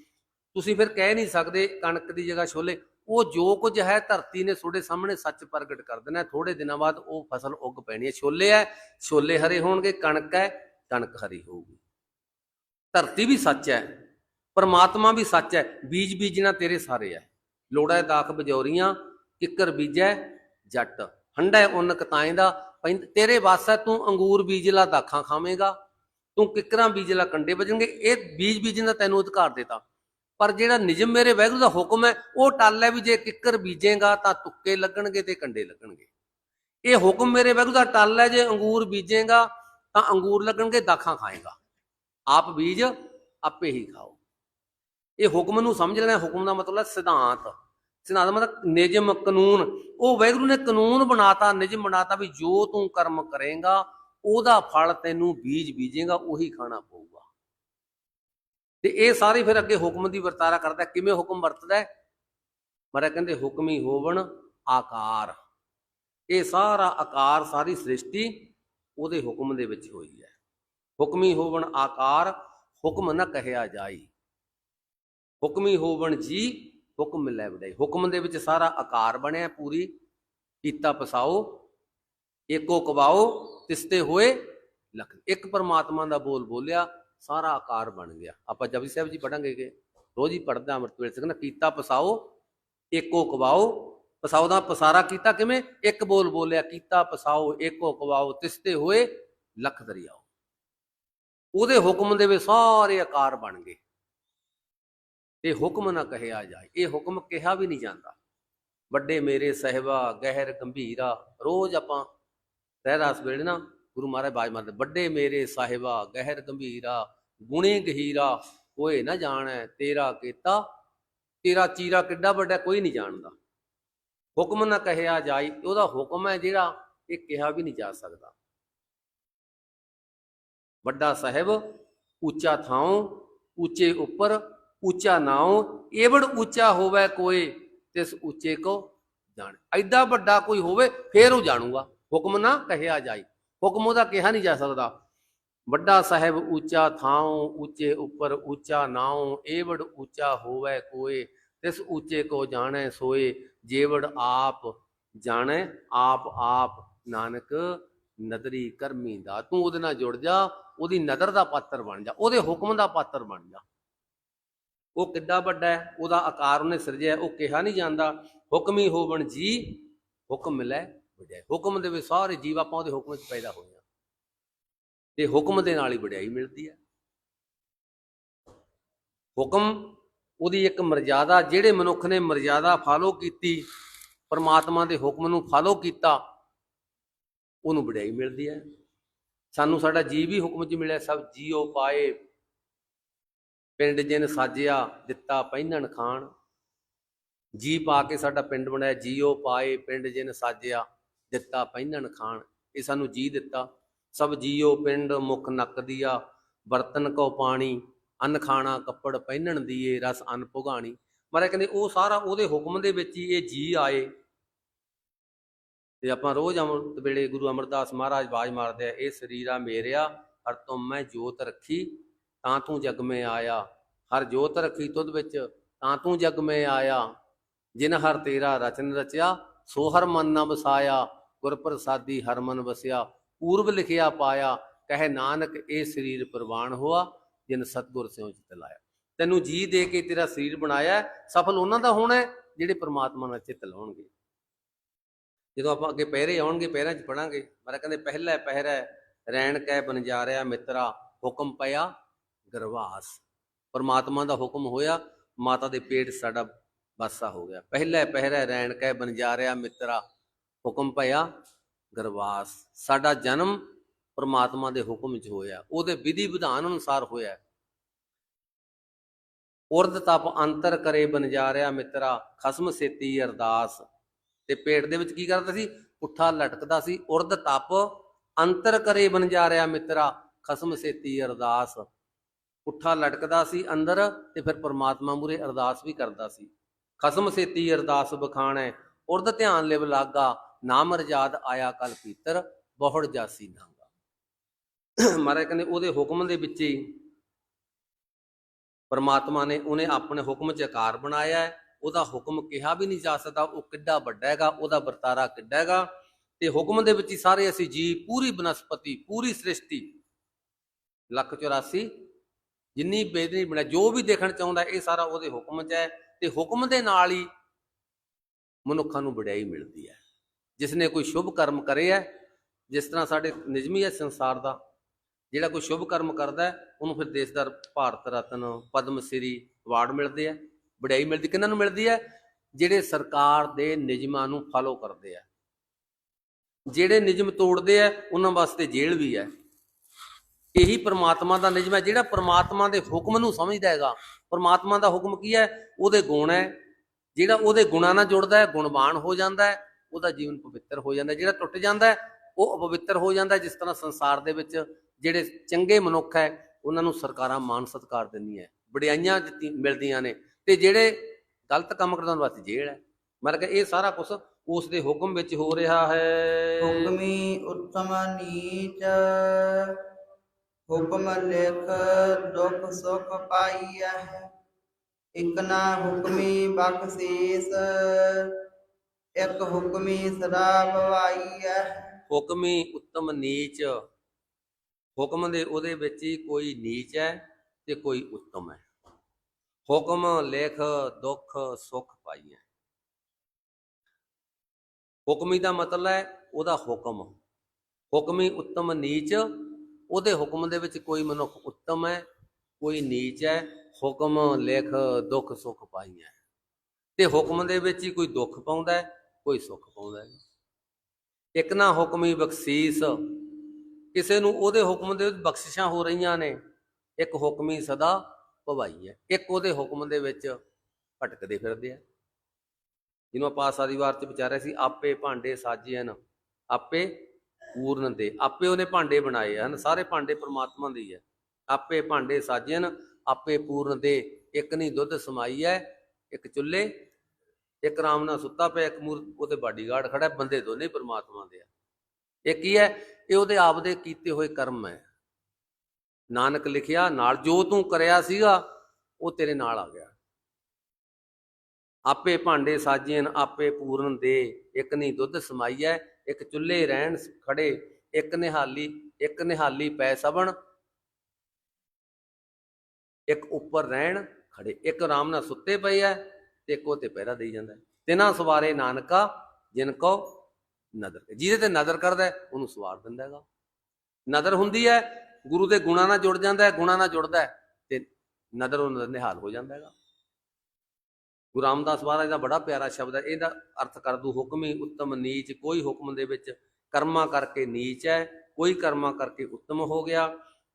ਤੁਸੀਂ ਫਿਰ ਕਹਿ ਨਹੀਂ ਸਕਦੇ ਕਣਕ ਦੀ ਜਗ੍ਹਾ ਛੋਲੇ। ਉਹ ਜੋ ਕੁਝ ਹੈ ਧਰਤੀ ਨੇ ਤੁਹਾਡੇ ਸਾਹਮਣੇ ਸੱਚ ਪ੍ਰਗਟ ਕਰ ਦੇਣਾ। ਥੋੜੇ ਦਿਨਾਂ ਬਾਅਦ ਉਹ ਫਸਲ ਉੱਗ ਪੈਣੀ ਹੈ। ਛੋਲੇ ਹੈ, ਛੋਲੇ ਹਰੇ ਹੋਣਗੇ, ਕਣਕ ਹੈ, ਕਣਕ ਹਰੀ ਹੋਊਗੀ। ਧਰਤੀ ਵੀ ਸੱਚ ਹੈ, ਪਰਮਾਤਮਾ ਵੀ ਸੱਚ ਹੈ। ਬੀਜ ਬੀਜਣਾ ਤੇਰੇ ਸਾਰੇ ਹੈ। ਲੋੜਾ ਦਾਖ ਬਜੌਰੀਆਂ, ਕਿੱਕਰ ਬੀਜੈ, ਜੱਟ। ਹੰਡਾ ਉਨ ਕਤਾਏਂਦਾ ਦਾ ਤੇਰੇ ਵਾਸ ਹੈ ਤੂੰ ਅੰਗੂਰ ਬੀਜ ਲਾ ਦਾਖਾਂ ਖਾਵੇਂਗਾ, ਤੂੰ ਕਿੱਕਰਾਂ ਬੀਜਲਾ ਕੰਡੇ ਵੱਜਣਗੇ, ਇਹ ਬੀਜ ਬੀਜਣ ਦਾ ਤੈਨੂੰ ਅਧਿਕਾਰ ਦਿੱਤਾ। ਪਰ ਜਿਹੜਾ ਨਿਯਮ ਮੇਰੇ ਵੈਗਰੂ ਦਾ ਹੁਕਮ ਹੈ, ਉਹ ਟੱਲ ਹੈ ਵੀ ਜੇ ਕਿੱਕਰ ਬੀਜੇਗਾ ਤਾਂ ਤੁੱਕੇ ਲੱਗਣਗੇ ਤੇ ਕੰਡੇ ਲੱਗਣਗੇ। ਇਹ ਹੁਕਮ ਮੇਰੇ ਵੈਗਰੂ ਦਾ ਟੱਲ ਹੈ, ਜੇ ਅੰਗੂਰ ਬੀਜੇਗਾ ਤਾਂ ਅੰਗੂਰ ਲੱਗਣਗੇ, ਦਾਖਾਂ ਖਾਏਗਾ। ਆਪ ਬੀਜ, ਆਪੇ ਹੀ ਖਾਓ। ਇਹ ਹੁਕਮ ਨੂੰ ਸਮਝ ਲੈਣਾ, ਹੁਕਮ ਦਾ ਮਤਲਬ ਸਿਧਾਂਤ। ਸਿਧਾਂਤ ਮਤਲਬ ਨਿਯਮ ਕਾਨੂੰਨ, ਉਹ ਵੈਗਰੂ ਨੇ ਕਾਨੂੰਨ ਬਣਾਤਾ, ਨਿਯਮ ਬਣਾਤਾ ਵੀ ਜੋ ਤੂੰ ਕਰਮ ਕਰੇਗਾ, ਉਹਦਾ ਫਲ ਤੈਨੂੰ ਬੀਜ ਬੀਜੇਗਾ, ਉਹੀ ਖਾਣਾ ਪਊਗਾ। ਤੇ ਇਹ ਸਾਰੇ ਫਿਰ ਅੱਗੇ ਹੁਕਮ ਦੀ ਵਰਤਾਰਾ ਕਰਦਾ, ਕਿਵੇਂ ਹੁਕਮ ਵਰਤਦਾ ਹੈ? ਮਹਾਰਾਜ ਕਹਿੰਦੇ, ਹੁਕਮੀ ਹੋਵਣ ਆਕਾਰ। ਇਹ ਸਾਰਾ ਆਕਾਰ, ਸਾਰੀ ਸ੍ਰਿਸ਼ਟੀ ਉਹਦੇ ਹੁਕਮ ਦੇ ਵਿੱਚ ਹੋਈ ਹੈ। ਹੁਕਮੀ ਹੋਵਣ ਆਕਾਰ, ਹੁਕਮ ਨਾ ਕਹਿਆ ਜਾਈ। ਹੁਕਮੀ ਹੋਵਣ ਜੀ ਹੁਕਮ ਲੈ ਵਡਾਈ ਹੁਕਮ ਦੇ ਵਿੱਚ ਸਾਰਾ ਆਕਾਰ ਬਣਿਆ ਪੂਰੀ। ਕੀਤਾ ਪਸਾਓ, ਏਕੋ ਕਵਾਓ, ਤਿਸਤੇ ਹੋਏ ਲਖ ਇੱਕ ਪਰਮਾਤਮਾ ਦਾ ਬੋਲ ਬੋਲਿਆ, ਸਾਰਾ ਆਕਾਰ ਬਣ ਗਿਆ। ਆਪਾਂ ਜਪਜੀ ਸਾਹਿਬ ਜੀ ਪੜਾਂਗੇ ਕਿ ਰੋਜ਼ ਹੀ ਪੜਦਾ ਅੰਮ੍ਰਿਤ ਵੇਲੇ ਸਿੰਘ ਨੇ, ਕੀਤਾ ਪਸਾਓ, ਏਕੋ ਕਵਾਓ। ਪਸਾਓ ਦਾ ਪਸਾਰਾ ਕੀਤਾ ਕਿਵੇਂ? ਇੱਕ ਬੋਲ ਬੋਲਿਆ, ਕੀਤਾ ਪਸਾਓ, ਏਕੋ ਕਵਾਓ, ਤਿਸਤੇ ਹੋਏ ਲਖ ਦਰਿਆਓ। ਉਹਦੇ ਹੁਕਮ ਦੇ ਵਿੱਚ ਸਾਰੇ ਆਕਾਰ ਬਣ ਗਏ। ਇਹ ਹੁਕਮ ਨਾ ਕਹਿਆ ਜਾਏ। ਇਹ ਹੁਕਮ ਕਿਹਾ ਵੀ ਨਹੀਂ ਜਾਂਦਾ। ਵੱਡੇ ਮੇਰੇ ਸਹਿਬਾ, ਗਹਿਰ ਗੰਭੀਰਾ, ਰੋਜ਼ ਆਪਾਂ ਰਹਿਰਾਸ ਵੇਲੇ ਨਾ ਗੁਰੂ ਮਹਾਰਾਜ ਬਾਜ ਮਾਰਦੇ ਵੱਡੇ ਮੇਰੇ ਸਾਹਿਬਾ, ਗਹਿਰ ਗੰਭੀਰਾ, ਗੁਣੇ ਗਹੀਰਾ, ਕੋਈ ਨਾ ਜਾਣੈ ਤੇਰਾ ਕੀਤਾ। ਤੇਰਾ ਚੀਰਾ ਕਿੱਡਾ ਵੱਡਾ ਕੋਈ ਨਹੀਂ ਜਾਣਦਾ। ਹੁਕਮ ਨਾ ਕਹਿਆ ਜਾਈ ਉਹਦਾ ਹੁਕਮ ਹੈ ਜਿਹੜਾ ਇਹ ਕਿਹਾ ਵੀ ਨਹੀਂ ਜਾ ਸਕਦਾ। ਵੱਡਾ ਸਾਹਿਬ, ਉੱਚਾ ਥਾਂ ਉੱਚੇ ਉੱਪਰ ਉੱਚਾ ਨਾਉ ਏਵੜ ਉੱਚਾ ਹੋਵੇ ਕੋਏ ਤਿਸ ਉੱਚੇ ਕੋ ਜਾਣ। ਐਡਾ ਵੱਡਾ ਕੋਈ ਹੋਵੇ, ਫੇਰ ਉਹ ਜਾਣੂਗਾ। ਹੁਕਮ ਨਾ ਕਹਿਆ ਜਾਈ ਹੁਕਮ ਉਹਦਾ ਕਿਹਾ ਨਹੀਂ ਜਾ ਸਕਦਾ। ਵੱਡਾ ਸਾਹਿਬ ਉੱਚਾ ਥਾਉ, ਉੱਚੇ ਉੱਪਰ ਉੱਚਾ ਨਾਉ। ਏਵੜ ਉੱਚਾ ਹੋਵੇ ਕੋਏ ਤਿਸ ਉੱਚੇ ਕੋ ਜਾਣੈ ਸੋਏ। ਜੇਵੜ ਆਪ ਜਾਣੈ, ਆਪ ਆਪ ਨਾਨਕ ਨਦਰੀ ਕਰਮੀ ਦਾ। ਤੂੰ ਉਹਦੇ ਨਾਲ ਜੁੜ ਜਾ, ਉਹਦੀ ਨਦਰ ਦਾ ਪਾਤਰ ਬਣ ਜਾ, ਉਹਦੇ ਹੁਕਮ ਦਾ ਪਾਤਰ ਬਣ ਜਾ। ਉਹ ਕਿੱਡਾ ਵੱਡਾ ਹੈ, ਉਹਦਾ ਆਕਾਰ ਉਹਨੇ ਸਿਰਜਿਆ ਉਹ ਕਿਹਾ ਨਹੀਂ ਜਾਂਦਾ। ਹੁਕਮੀ ਹੋਵਣ ਜੀ, ਹੁਕਮ ਮਿਲੈ ਵਡਿਆਈ ਹੁਕਮ ਦੇ ਵਿੱਚ ਸਾਰੇ ਜੀਵ ਆਪਾਂ ਉਹਦੇ ਹੁਕਮ ਚ ਪੈਦਾ ਹੋਏ ਆ ਤੇ ਹੁਕਮ ਦੇ ਨਾਲ ਹੀ ਵਡਿਆਈ ਮਿਲਦੀ ਹੈ। ਹੁਕਮ ਉਹਦੀ ਇੱਕ ਮਰਜ਼ਾਦਾ, ਜਿਹੜੇ ਮਨੁੱਖ ਨੇ ਮਰਜ਼ਾਦਾ ਫਾਲੋ ਕੀਤੀ, ਪਰਮਾਤਮਾ ਦੇ ਹੁਕਮ ਨੂੰ ਫਾਲੋ ਕੀਤਾ, ਉਹਨੂੰ ਵਡਿਆਈ ਮਿਲਦੀ ਹੈ। ਸਾਨੂੰ ਸਾਡਾ ਜੀਵ ਹੀ ਹੁਕਮ 'ਚ ਮਿਲਿਆ, ਸਭ ਜੀਓ ਪਾਏ। ਪਿੰਡ ਜਿਨ ਸਾਜਿਆ ਦਿੱਤਾ ਪਹਿਨਣ ਖਾਣ। ਜੀ ਪਾ ਕੇ ਸਾਡਾ ਪਿੰਡ ਬਣਾਇਆ ਜੀਓ ਪਾਏ ਪਿੰਡ ਜਿਨ ਸਾਜਿਆ ਦਿੱਤਾ ਪਹਿਨਣ ਖਾਣ। ਇਹ ਸਾਨੂੰ ਜੀ ਦਿੱਤਾ। ਸਭ ਜੀਓ ਪਿੰਡ ਮੁਖ ਨੱਕ ਦੀਆ, ਬਰਤਨ ਕੋ ਪਾਣੀ, ਅੰਨ ਖਾਣਾ ਕੱਪੜ ਪਹਿਨਣ ਦੀਏ, ਰਸ ਅੰਨ ਭੁਗਾਣੀ। ਮਹਾਰਾਜ ਕਹਿੰਦੇ, ਉਹ ਸਾਰਾ ਉਹਦੇ ਹੁਕਮ ਦੇ ਵਿੱਚ ਹੀ ਇਹ ਜੀ ਆਏ। ਤੇ ਆਪਾਂ ਰੋਜ਼ ਅੰਮ੍ਰਿਤ ਵੇਲੇ ਗੁਰੂ ਅਮਰਦਾਸ ਮਹਾਰਾਜ ਬਾਜ ਮਾਰਦੇ ਆ, ਇਹ ਸਰੀਰਾ ਮੇਰਿਆ, ਹਰ ਤੁਮ ਮੈਂ ਜੋਤ ਰੱਖੀ। ਤਾਂ ਤੂੰ ਜਗ ਮੈਂ ਆਇਆ। ਹਰ ਜੋਤ ਰੱਖੀ ਤੁਧ ਵਿੱਚ ਤਾਂ ਤੂੰ ਜਗ ਮੈਂ ਆਇਆ। ਜਿਨ ਹਰ ਤੇਰਾ ਰਚਨ ਰਚਿਆ ਸੋ ਹਰ ਮਨ ਨਾ ਵਸਾਇਆ। ਗੁਰ ਪ੍ਰਸਾਦੀ ਹਰ ਮਨ ਵਸਿਆ ਪੂਰਬ ਲਿਖਿਆ ਪਾਇਆ। ਕਹੇ ਨਾਨਕ ਇਹ ਸਰੀਰ ਪ੍ਰਵਾਨ ਹੋਆ ਜਿਨ ਸਤਗੁਰ ਸਿਉ ਚਿਤ ਲਾਇਆ। ਤੈਨੂੰ ਜੀ ਦੇ ਕੇ ਤੇਰਾ ਸਰੀਰ ਬਣਾਇਆ ਸਫਲ ਉਹਨਾਂ ਦਾ ਹੋਣਾ ਹੈ, ਜਿਹੜੇ ਪ੍ਰਮਾਤਮਾ ਨਾਲ ਚਿਤ ਲਾਉਣਗੇ। ਜਦੋਂ ਆਪਾਂ ਅੱਗੇ ਪਹਿਰੇ ਆਉਣਗੇ ਪਹਿਰਾਂ 'ਚ ਪੜਾਂਗੇ ਮਾਰਾ ਕਹਿੰਦੇ ਪਹਿਲਾ ਪਹਿਰਾ ਰੈਣ ਕੈ ਬਨਜਾਰਿਆ ਮਿੱਤਰਾ ਹੁਕਮ ਪਿਆ ਗਰਵਾਸ। ਪਰਮਾਤਮਾ ਦਾ ਹੁਕਮ ਹੋਇਆ, ਮਾਤਾ ਦੇ ਪੇਟ ਸਾਡਾ ਬਾਸਾ ਹੋ ਗਿਆ। ਪਹਿਲਾ ਪਹਿਰਾ ਰੈਣ ਕੈ ਬਨਜਾਰਿਆ ਮਿੱਤਰਾ, ਹੁਕਮ ਪਿਆ ਗਰਵਾਸ। ਸਾਡਾ ਜਨਮ ਪਰਮਾਤਮਾ ਦੇ ਹੁਕਮ 'ਚ ਹੋਇਆ। ਉਹਦੇ ਵਿਧੀ ਵਿਧਾਨ ਅਨੁਸਾਰ ਹੋਇਆ। ਉਰਦ ਤਪ ਅੰਤਰ ਕਰੇ ਬਨਜਾਰਿਆ ਮਿੱਤਰਾ, ਖਸਮ ਸੇਤੀ ਅਰਦਾਸ। ਤੇ ਪੇਟ ਦੇ ਵਿੱਚ ਕੀ ਕਰਦਾ ਸੀ? ਪੁੱਠਾ ਲਟਕਦਾ ਸੀ। ਉਰਦ ਤਪ ਅੰਤਰ ਕਰੇ ਬਨਜਾਰਿਆ ਮਿੱਤਰਾ, ਖਸਮ ਸੇਤੀ ਅਰਦਾਸ। ਪੁੱਠਾ ਲਟਕਦਾ ਸੀ ਅੰਦਰ ਤੇ ਫਿਰ ਪਰਮਾਤਮਾ ਮੂਰੇ ਅਰਦਾਸ ਵੀ ਕਰਦਾ ਸੀ। ਖਸਮ ਸੇਤੀ ਅਰਦਾਸ ਬਖਾਣੈ ਉਰਦ ਧਿਆਨ ਲਿਵ ਲਾਗਾ, ਨਾਮ ਰਜਾਦ ਆਇਆ ਕਲ ਪੀਤਰ, ਬਹੁੜ ਜਾਸੀ ਨਾਂਗਾ। ਮਹਾਰਾਜ ਕਹਿੰਦੇ, ਉਹਦੇ ਹੁਕਮ ਦੇ ਵਿੱਚ ਹੀ ਪਰਮਾਤਮਾ ਨੇ ਉਹਨੇ ਆਪਣੇ ਹੁਕਮ ਚ ਆਕਾਰ ਬਣਾਇਆ ਹੈ। ਉਹਦਾ ਹੁਕਮ ਕਿਹਾ ਵੀ ਨਹੀਂ ਜਾ ਸਕਦਾ, ਉਹ ਕਿੱਡਾ ਵੱਡਾ ਹੈਗਾ, ਉਹਦਾ ਵਰਤਾਰਾ ਕਿੱਡਾ ਹੈਗਾ। ਤੇ ਹੁਕਮ ਦੇ ਵਿੱਚ ਹੀ ਸਾਰੇ ਅਸੀਂ ਜੀ ਪੂਰੀ ਬਨਸਪਤੀ, ਪੂਰੀ ਸ੍ਰਿਸ਼ਟੀ, ਲੱਖ 84 ਜਿੰਨੀ ਬੇਦਨੀ ਬਣਾ, ਜੋ ਵੀ ਦੇਖਣ ਚਾਹੁੰਦਾ, ਇਹ ਸਾਰਾ ਉਹਦੇ ਹੁਕਮ 'ਚ ਹੈ ਤੇ ਹੁਕਮ ਦੇ ਨਾਲ ਹੀ ਮਨੁੱਖਾਂ ਨੂੰ ਵਡਿਆਈ ਮਿਲਦੀ ਹੈ। ਜਿਸ ਨੇ ਕੋਈ ਸ਼ੁਭ ਕਰਮ ਕਰੇ ਹੈ, ਜਿਸ ਤਰ੍ਹਾਂ ਸਾਡੇ ਨਿਜਮੀ ਹੈ ਸੰਸਾਰ ਦਾ, ਜਿਹੜਾ ਕੋਈ ਸ਼ੁਭ ਕਰਮ ਕਰਦਾ ਉਹਨੂੰ ਫਿਰ ਦੇਸ਼ ਦਾ ਭਾਰਤ ਰਤਨ, ਪਦਮ ਸ੍ਰੀ ਅਵਾਰਡ ਮਿਲਦੇ ਆ ਵਡਿਆਈ ਮਿਲਦੀ, ਕਿਹਨਾਂ ਨੂੰ ਮਿਲਦੀ ਹੈ? ਜਿਹੜੇ ਸਰਕਾਰ ਦੇ ਨਿਯਮਾਂ ਨੂੰ ਫਾਲੋ ਕਰਦੇ ਆ ਜਿਹੜੇ ਨਿਯਮ ਤੋੜਦੇ ਆ ਉਹਨਾਂ ਵਾਸਤੇ ਜੇਲ੍ਹ ਵੀ ਹੈ। ਇਹੀ ਪ੍ਰਮਾਤਮਾ ਦਾ ਨਿਯਮ ਹੈ, ਜਿਹੜਾ ਪ੍ਰਮਾਤਮਾ ਦੇ ਹੁਕਮ ਨੂੰ ਸਮਝਦਾ ਹੈਗਾ। ਪ੍ਰਮਾਤਮਾ ਦਾ ਹੁਕਮ ਕੀ ਹੈ? ਉਹਦੇ ਗੁਣ ਹੈ। ਜਿਹੜਾ ਉਹਦੇ ਗੁਣਾਂ ਨਾਲ ਜੁੜਦਾ ਹੈ, ਗੁਣਵਾਨ ਹੋ ਜਾਂਦਾ ਹੈ, ਉਹਦਾ ਜੀਵਨ ਪਵਿੱਤਰ ਹੋ ਜਾਂਦਾ ਜਿਹੜਾ ਟੁੱਟ ਜਾਂਦਾ ਹੈ, ਉਹ ਅਪਵਿੱਤਰ ਹੋ ਜਾਂਦਾ ਜਿਸ ਤਰ੍ਹਾਂ ਸੰਸਾਰ ਦੇ ਵਿੱਚ ਜਿਹੜੇ ਚੰਗੇ ਮਨੁੱਖ ਹੈ, ਉਹਨਾਂ ਨੂੰ ਸਰਕਾਰਾਂ ਮਾਨ ਸਤਿਕਾਰ ਦਿੰਦੀਆਂ ਵਡਿਆਈਆਂ ਦਿੱਤੀ, ਮਿਲਦੀਆਂ ਨੇ। ਤੇ ਜਿਹੜੇ ਗਲਤ ਕੰਮ ਕਰਦੇ ਉਹਨਾਂ ਵਾਸਤੇ ਜੇਲ੍ਹ ਹੈ। ਮਤਲਬ ਕੇ ਇਹ ਸਾਰਾ ਕੁਝ ਉਸ ਦੇ ਹੁਕਮ ਵਿੱਚ ਹੋ ਰਿਹਾ ਹੈ। ਹੁਕਮੀ ਉੱਤਮ ਨੀਚ ਹੁਕਮ ਲੇਖ, ਦੁਖ ਸੁਖ ਪਾਈਐ। ਇਕ ਨਾ ਹੁਕਮੀ ਬਖਸ਼ੀਸ, ਇਕ ਹੁਕਮੀ ਸਦਾ ਭਵਾਈਐ ਹੁਕਮੀ ਉੱਤਮ ਨੀਚ, ਹੁਕਮ ਦੇ ਉਹਦੇ ਵਿੱਚ ਹੀ ਕੋਈ ਨੀਚ ਹੈ ਤੇ ਕੋਈ ਉੱਤਮ ਹੈ ਹੁਕਮ, ਲੇਖ, ਦੁੱਖ, ਸੁਖ ਪਾਈਐ। ਹੁਕਮੀ ਦਾ ਮਤਲਬ ਹੈ ਉਹਦਾ ਹੁਕਮ। ਹੁਕਮੀ ਉੱਤਮ ਨੀਚ ਉਹਦੇ ਹੁਕਮ ਦੇ ਵਿੱਚ ਕੋਈ ਮਨੁੱਖ ਉੱਤਮ ਹੈ, ਕੋਈ ਨੀਚ ਹੈ, ਹੁਕਮ, ਲਿਖ, ਦੁੱਖ, ਸੁਖ ਪਾਈਐ ਤੇ ਹੁਕਮ ਦੇ ਵਿੱਚ ਹੀ ਕੋਈ ਦੁੱਖ ਪਾਉਂਦਾ ਹੈ, ਕੋਈ ਸੁੱਖ ਪਾਉਂਦਾ ਹੈ। ਇੱਕ ਨਾ ਹੁਕਮੀ ਬਖਸ਼ੀਸ। ਕਿਸੇ ਨੂੰ ਉਹਦੇ ਹੁਕਮ ਦੇ ਵਿੱਚ ਬਖਸ਼ਿਸ਼ਾਂ ਹੋ ਰਹੀਆਂ ਨੇ, ਇੱਕ ਹੁਕਮੀ ਸਦਾ ਭਵਾਈ ਹੈ। ਇੱਕ ਉਹਦੇ ਹੁਕਮ ਦੇ ਵਿੱਚ ਭਟਕਦੇ ਫਿਰਦੇ ਆ। ਜਿਹਨੂੰ ਆਪਾਂ ਆਸਾਦੀਵਾਰ ਚ ਵਿਚਾਰਿਆ ਸੀ, ਆਪੇ ਭਾਂਡੇ ਸਾਜੇ ਹਨ ਆਪੇ ਪੂਰਨ ਦੇ। ਆਪੇ ਉਹਨੇ ਭਾਂਡੇ ਬਣਾਏ ਹਨ, ਸਾਰੇ ਭਾਂਡੇ ਪ੍ਰਮਾਤਮਾ ਦੇ ਹੀ ਹੈ। ਆਪੇ ਭਾਂਡੇ ਸਾਜੇ ਆਪੇ ਪੂਰਨ ਦੇ। ਇੱਕ ਨਹੀਂ ਦੁੱਧ ਸਮਾਈ ਹੈ, ਇੱਕ ਚੁੱਲ੍ਹੇ, ਇੱਕ ਰਾਮ ਨਾਲ ਸੁੱਤਾ ਪਿਆ, ਇੱਕ ਮੂਰ ਉਹਦੇ ਬਾਡੀਗਾਰਡ ਖੜਾ ਬੰਦੇ ਦੋਨੇ ਪ੍ਰਮਾਤਮਾ ਦੇ ਆ। ਇਹ ਕੀ ਹੈ? ਇਹ ਉਹਦੇ ਆਪ ਦੇ ਕੀਤੇ ਹੋਏ ਕਰਮ ਹੈ। ਨਾਨਕ ਲਿਖਿਆ, ਨਾਲ ਜੋ ਤੂੰ ਕਰਿਆ ਸੀਗਾ, ਉਹ ਤੇਰੇ ਨਾਲ ਆ ਗਿਆ। ਆਪੇ ਭਾਂਡੇ ਸਾਜੇਨ ਆਪੇ ਪੂਰਨ ਦੇ। ਇੱਕ ਨਹੀਂ ਦੁੱਧ ਸਮਾਈਐ ਇੱਕ ਚੁੱਲ੍ਹੇ ਰਹਿਣ ਖੜੇ ਇੱਕ ਨਿਹਾਲੀ ਇੱਕ ਨਿਹਾਲੀ ਪੈ ਸਭਣ ਇੱਕ ਉੱਪਰ ਰਹਿਣ ਖੜੇ ਇੱਕ ਆਰਾਮ ਨਾਲ ਸੁੱਤੇ ਪਏ ਐ ਤੇ ਇੱਕ ਉਹ ਤੇ ਪਹਿਰਾ ਦੇਈ ਜਾਂਦਾ ਹੈ। ਸਵਾਰੇ ਨਾਨਕਾ, ਜਿਨ ਕੋ ਨਦਰ। ਜਿਹਦੇ ਤੇ ਨਜ਼ਰ ਕਰਦਾ ਉਹਨੂੰ ਸਵਾਰ ਦਿੰਦਾ ਹੈਗਾ। ਨਜ਼ਰ ਹੁੰਦੀ ਹੈ ਗੁਰੂ ਦੇ ਗੁਣਾਂ ਨਾਲ ਜੁੜ ਜਾਂਦਾ ਹੈ ਗੁਣਾਂ ਨਾਲ ਜੁੜਦਾ ਹੈ ਤੇ ਨਜ਼ਰ ਉਹਨਾਂ ਦਾ ਨਿਹਾਲ ਹੋ ਜਾਂਦਾ ਹੈਗਾ। ਗੁਰੂ ਰਾਮਦਾਸ ਮਹਾਰਾਜ ਦਾ ਬੜਾ ਪਿਆਰਾ ਸ਼ਬਦ ਹੈ, ਇਹਦਾ ਅਰਥ ਕਰ ਦੂ ਹੁਕਮੀ ਉੱਤਮ ਨੀਚ, ਕੋਈ ਹੁਕਮ ਦੇ ਵਿੱਚ ਕਰਮਾ ਕਰਕੇ ਨੀਚ ਹੈ, ਕੋਈ ਕਰਮਾ ਕਰਕੇ ਉੱਤਮ ਹੋ ਗਿਆ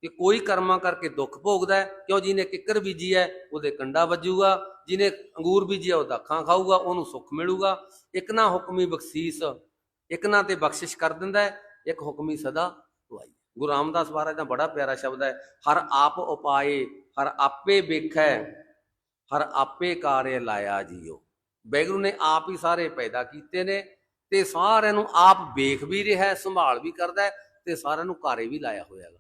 ਕਿ ਕੋਈ ਕਰਮਾ ਕਰਕੇ ਦੁੱਖ ਭੋਗਦਾ ਕਿਉਂ ਜਿਹਨੇ ਕਿੱਕਰ ਬੀਜੀ ਹੈ, ਉਹਦੇ ਕੰਡਾ ਵੱਜੂਗਾ, ਜਿਹਨੇ ਅੰਗੂਰ ਬੀਜਿਆ ਉਹ ਦਾਖਾਂ ਖਾਊਗਾ, ਉਹਨੂੰ ਸੁੱਖ ਮਿਲੂਗਾ, ਇੱਕ ਨਾ ਹੁਕਮੀ ਬਖਸ਼ੀਸ, ਇੱਕ ਨਾ ਤੇ ਬਖਸ਼ਿਸ਼ ਕਰ ਦਿੰਦਾ ਹੈ, ਇੱਕ ਹੁਕਮੀ ਸਦਾ ਦਵਾਈ ਗੁਰੂ ਰਾਮਦਾਸ ਮਹਾਰਾਜ ਦਾ ਬੜਾ ਪਿਆਰਾ ਸ਼ਬਦ ਹੈ, ਹਰ ਆਪ ਉਪਾਏ, ਹਰ ਆਪੇ ਵੇਖੈ ਹਰ ਆਪੇ ਕਾਰੇ ਲਾਇਆ ਜੀਓ। ਬੈਗਰੂ ਨੇ ਆਪ ਹੀ ਸਾਰੇ ਪੈਦਾ ਕੀਤੇ ਨੇ ਤੇ ਸਾਰਿਆਂ ਨੂੰ ਆਪ ਵੇਖ ਵੀ ਰਿਹਾ ਸੰਭਾਲ ਵੀ ਕਰਦਾ ਤੇ ਸਾਰਿਆਂ ਨੂੰ ਕਾਰੇ ਵੀ ਲਾਇਆ ਹੋਇਆ ਹੈਗਾ।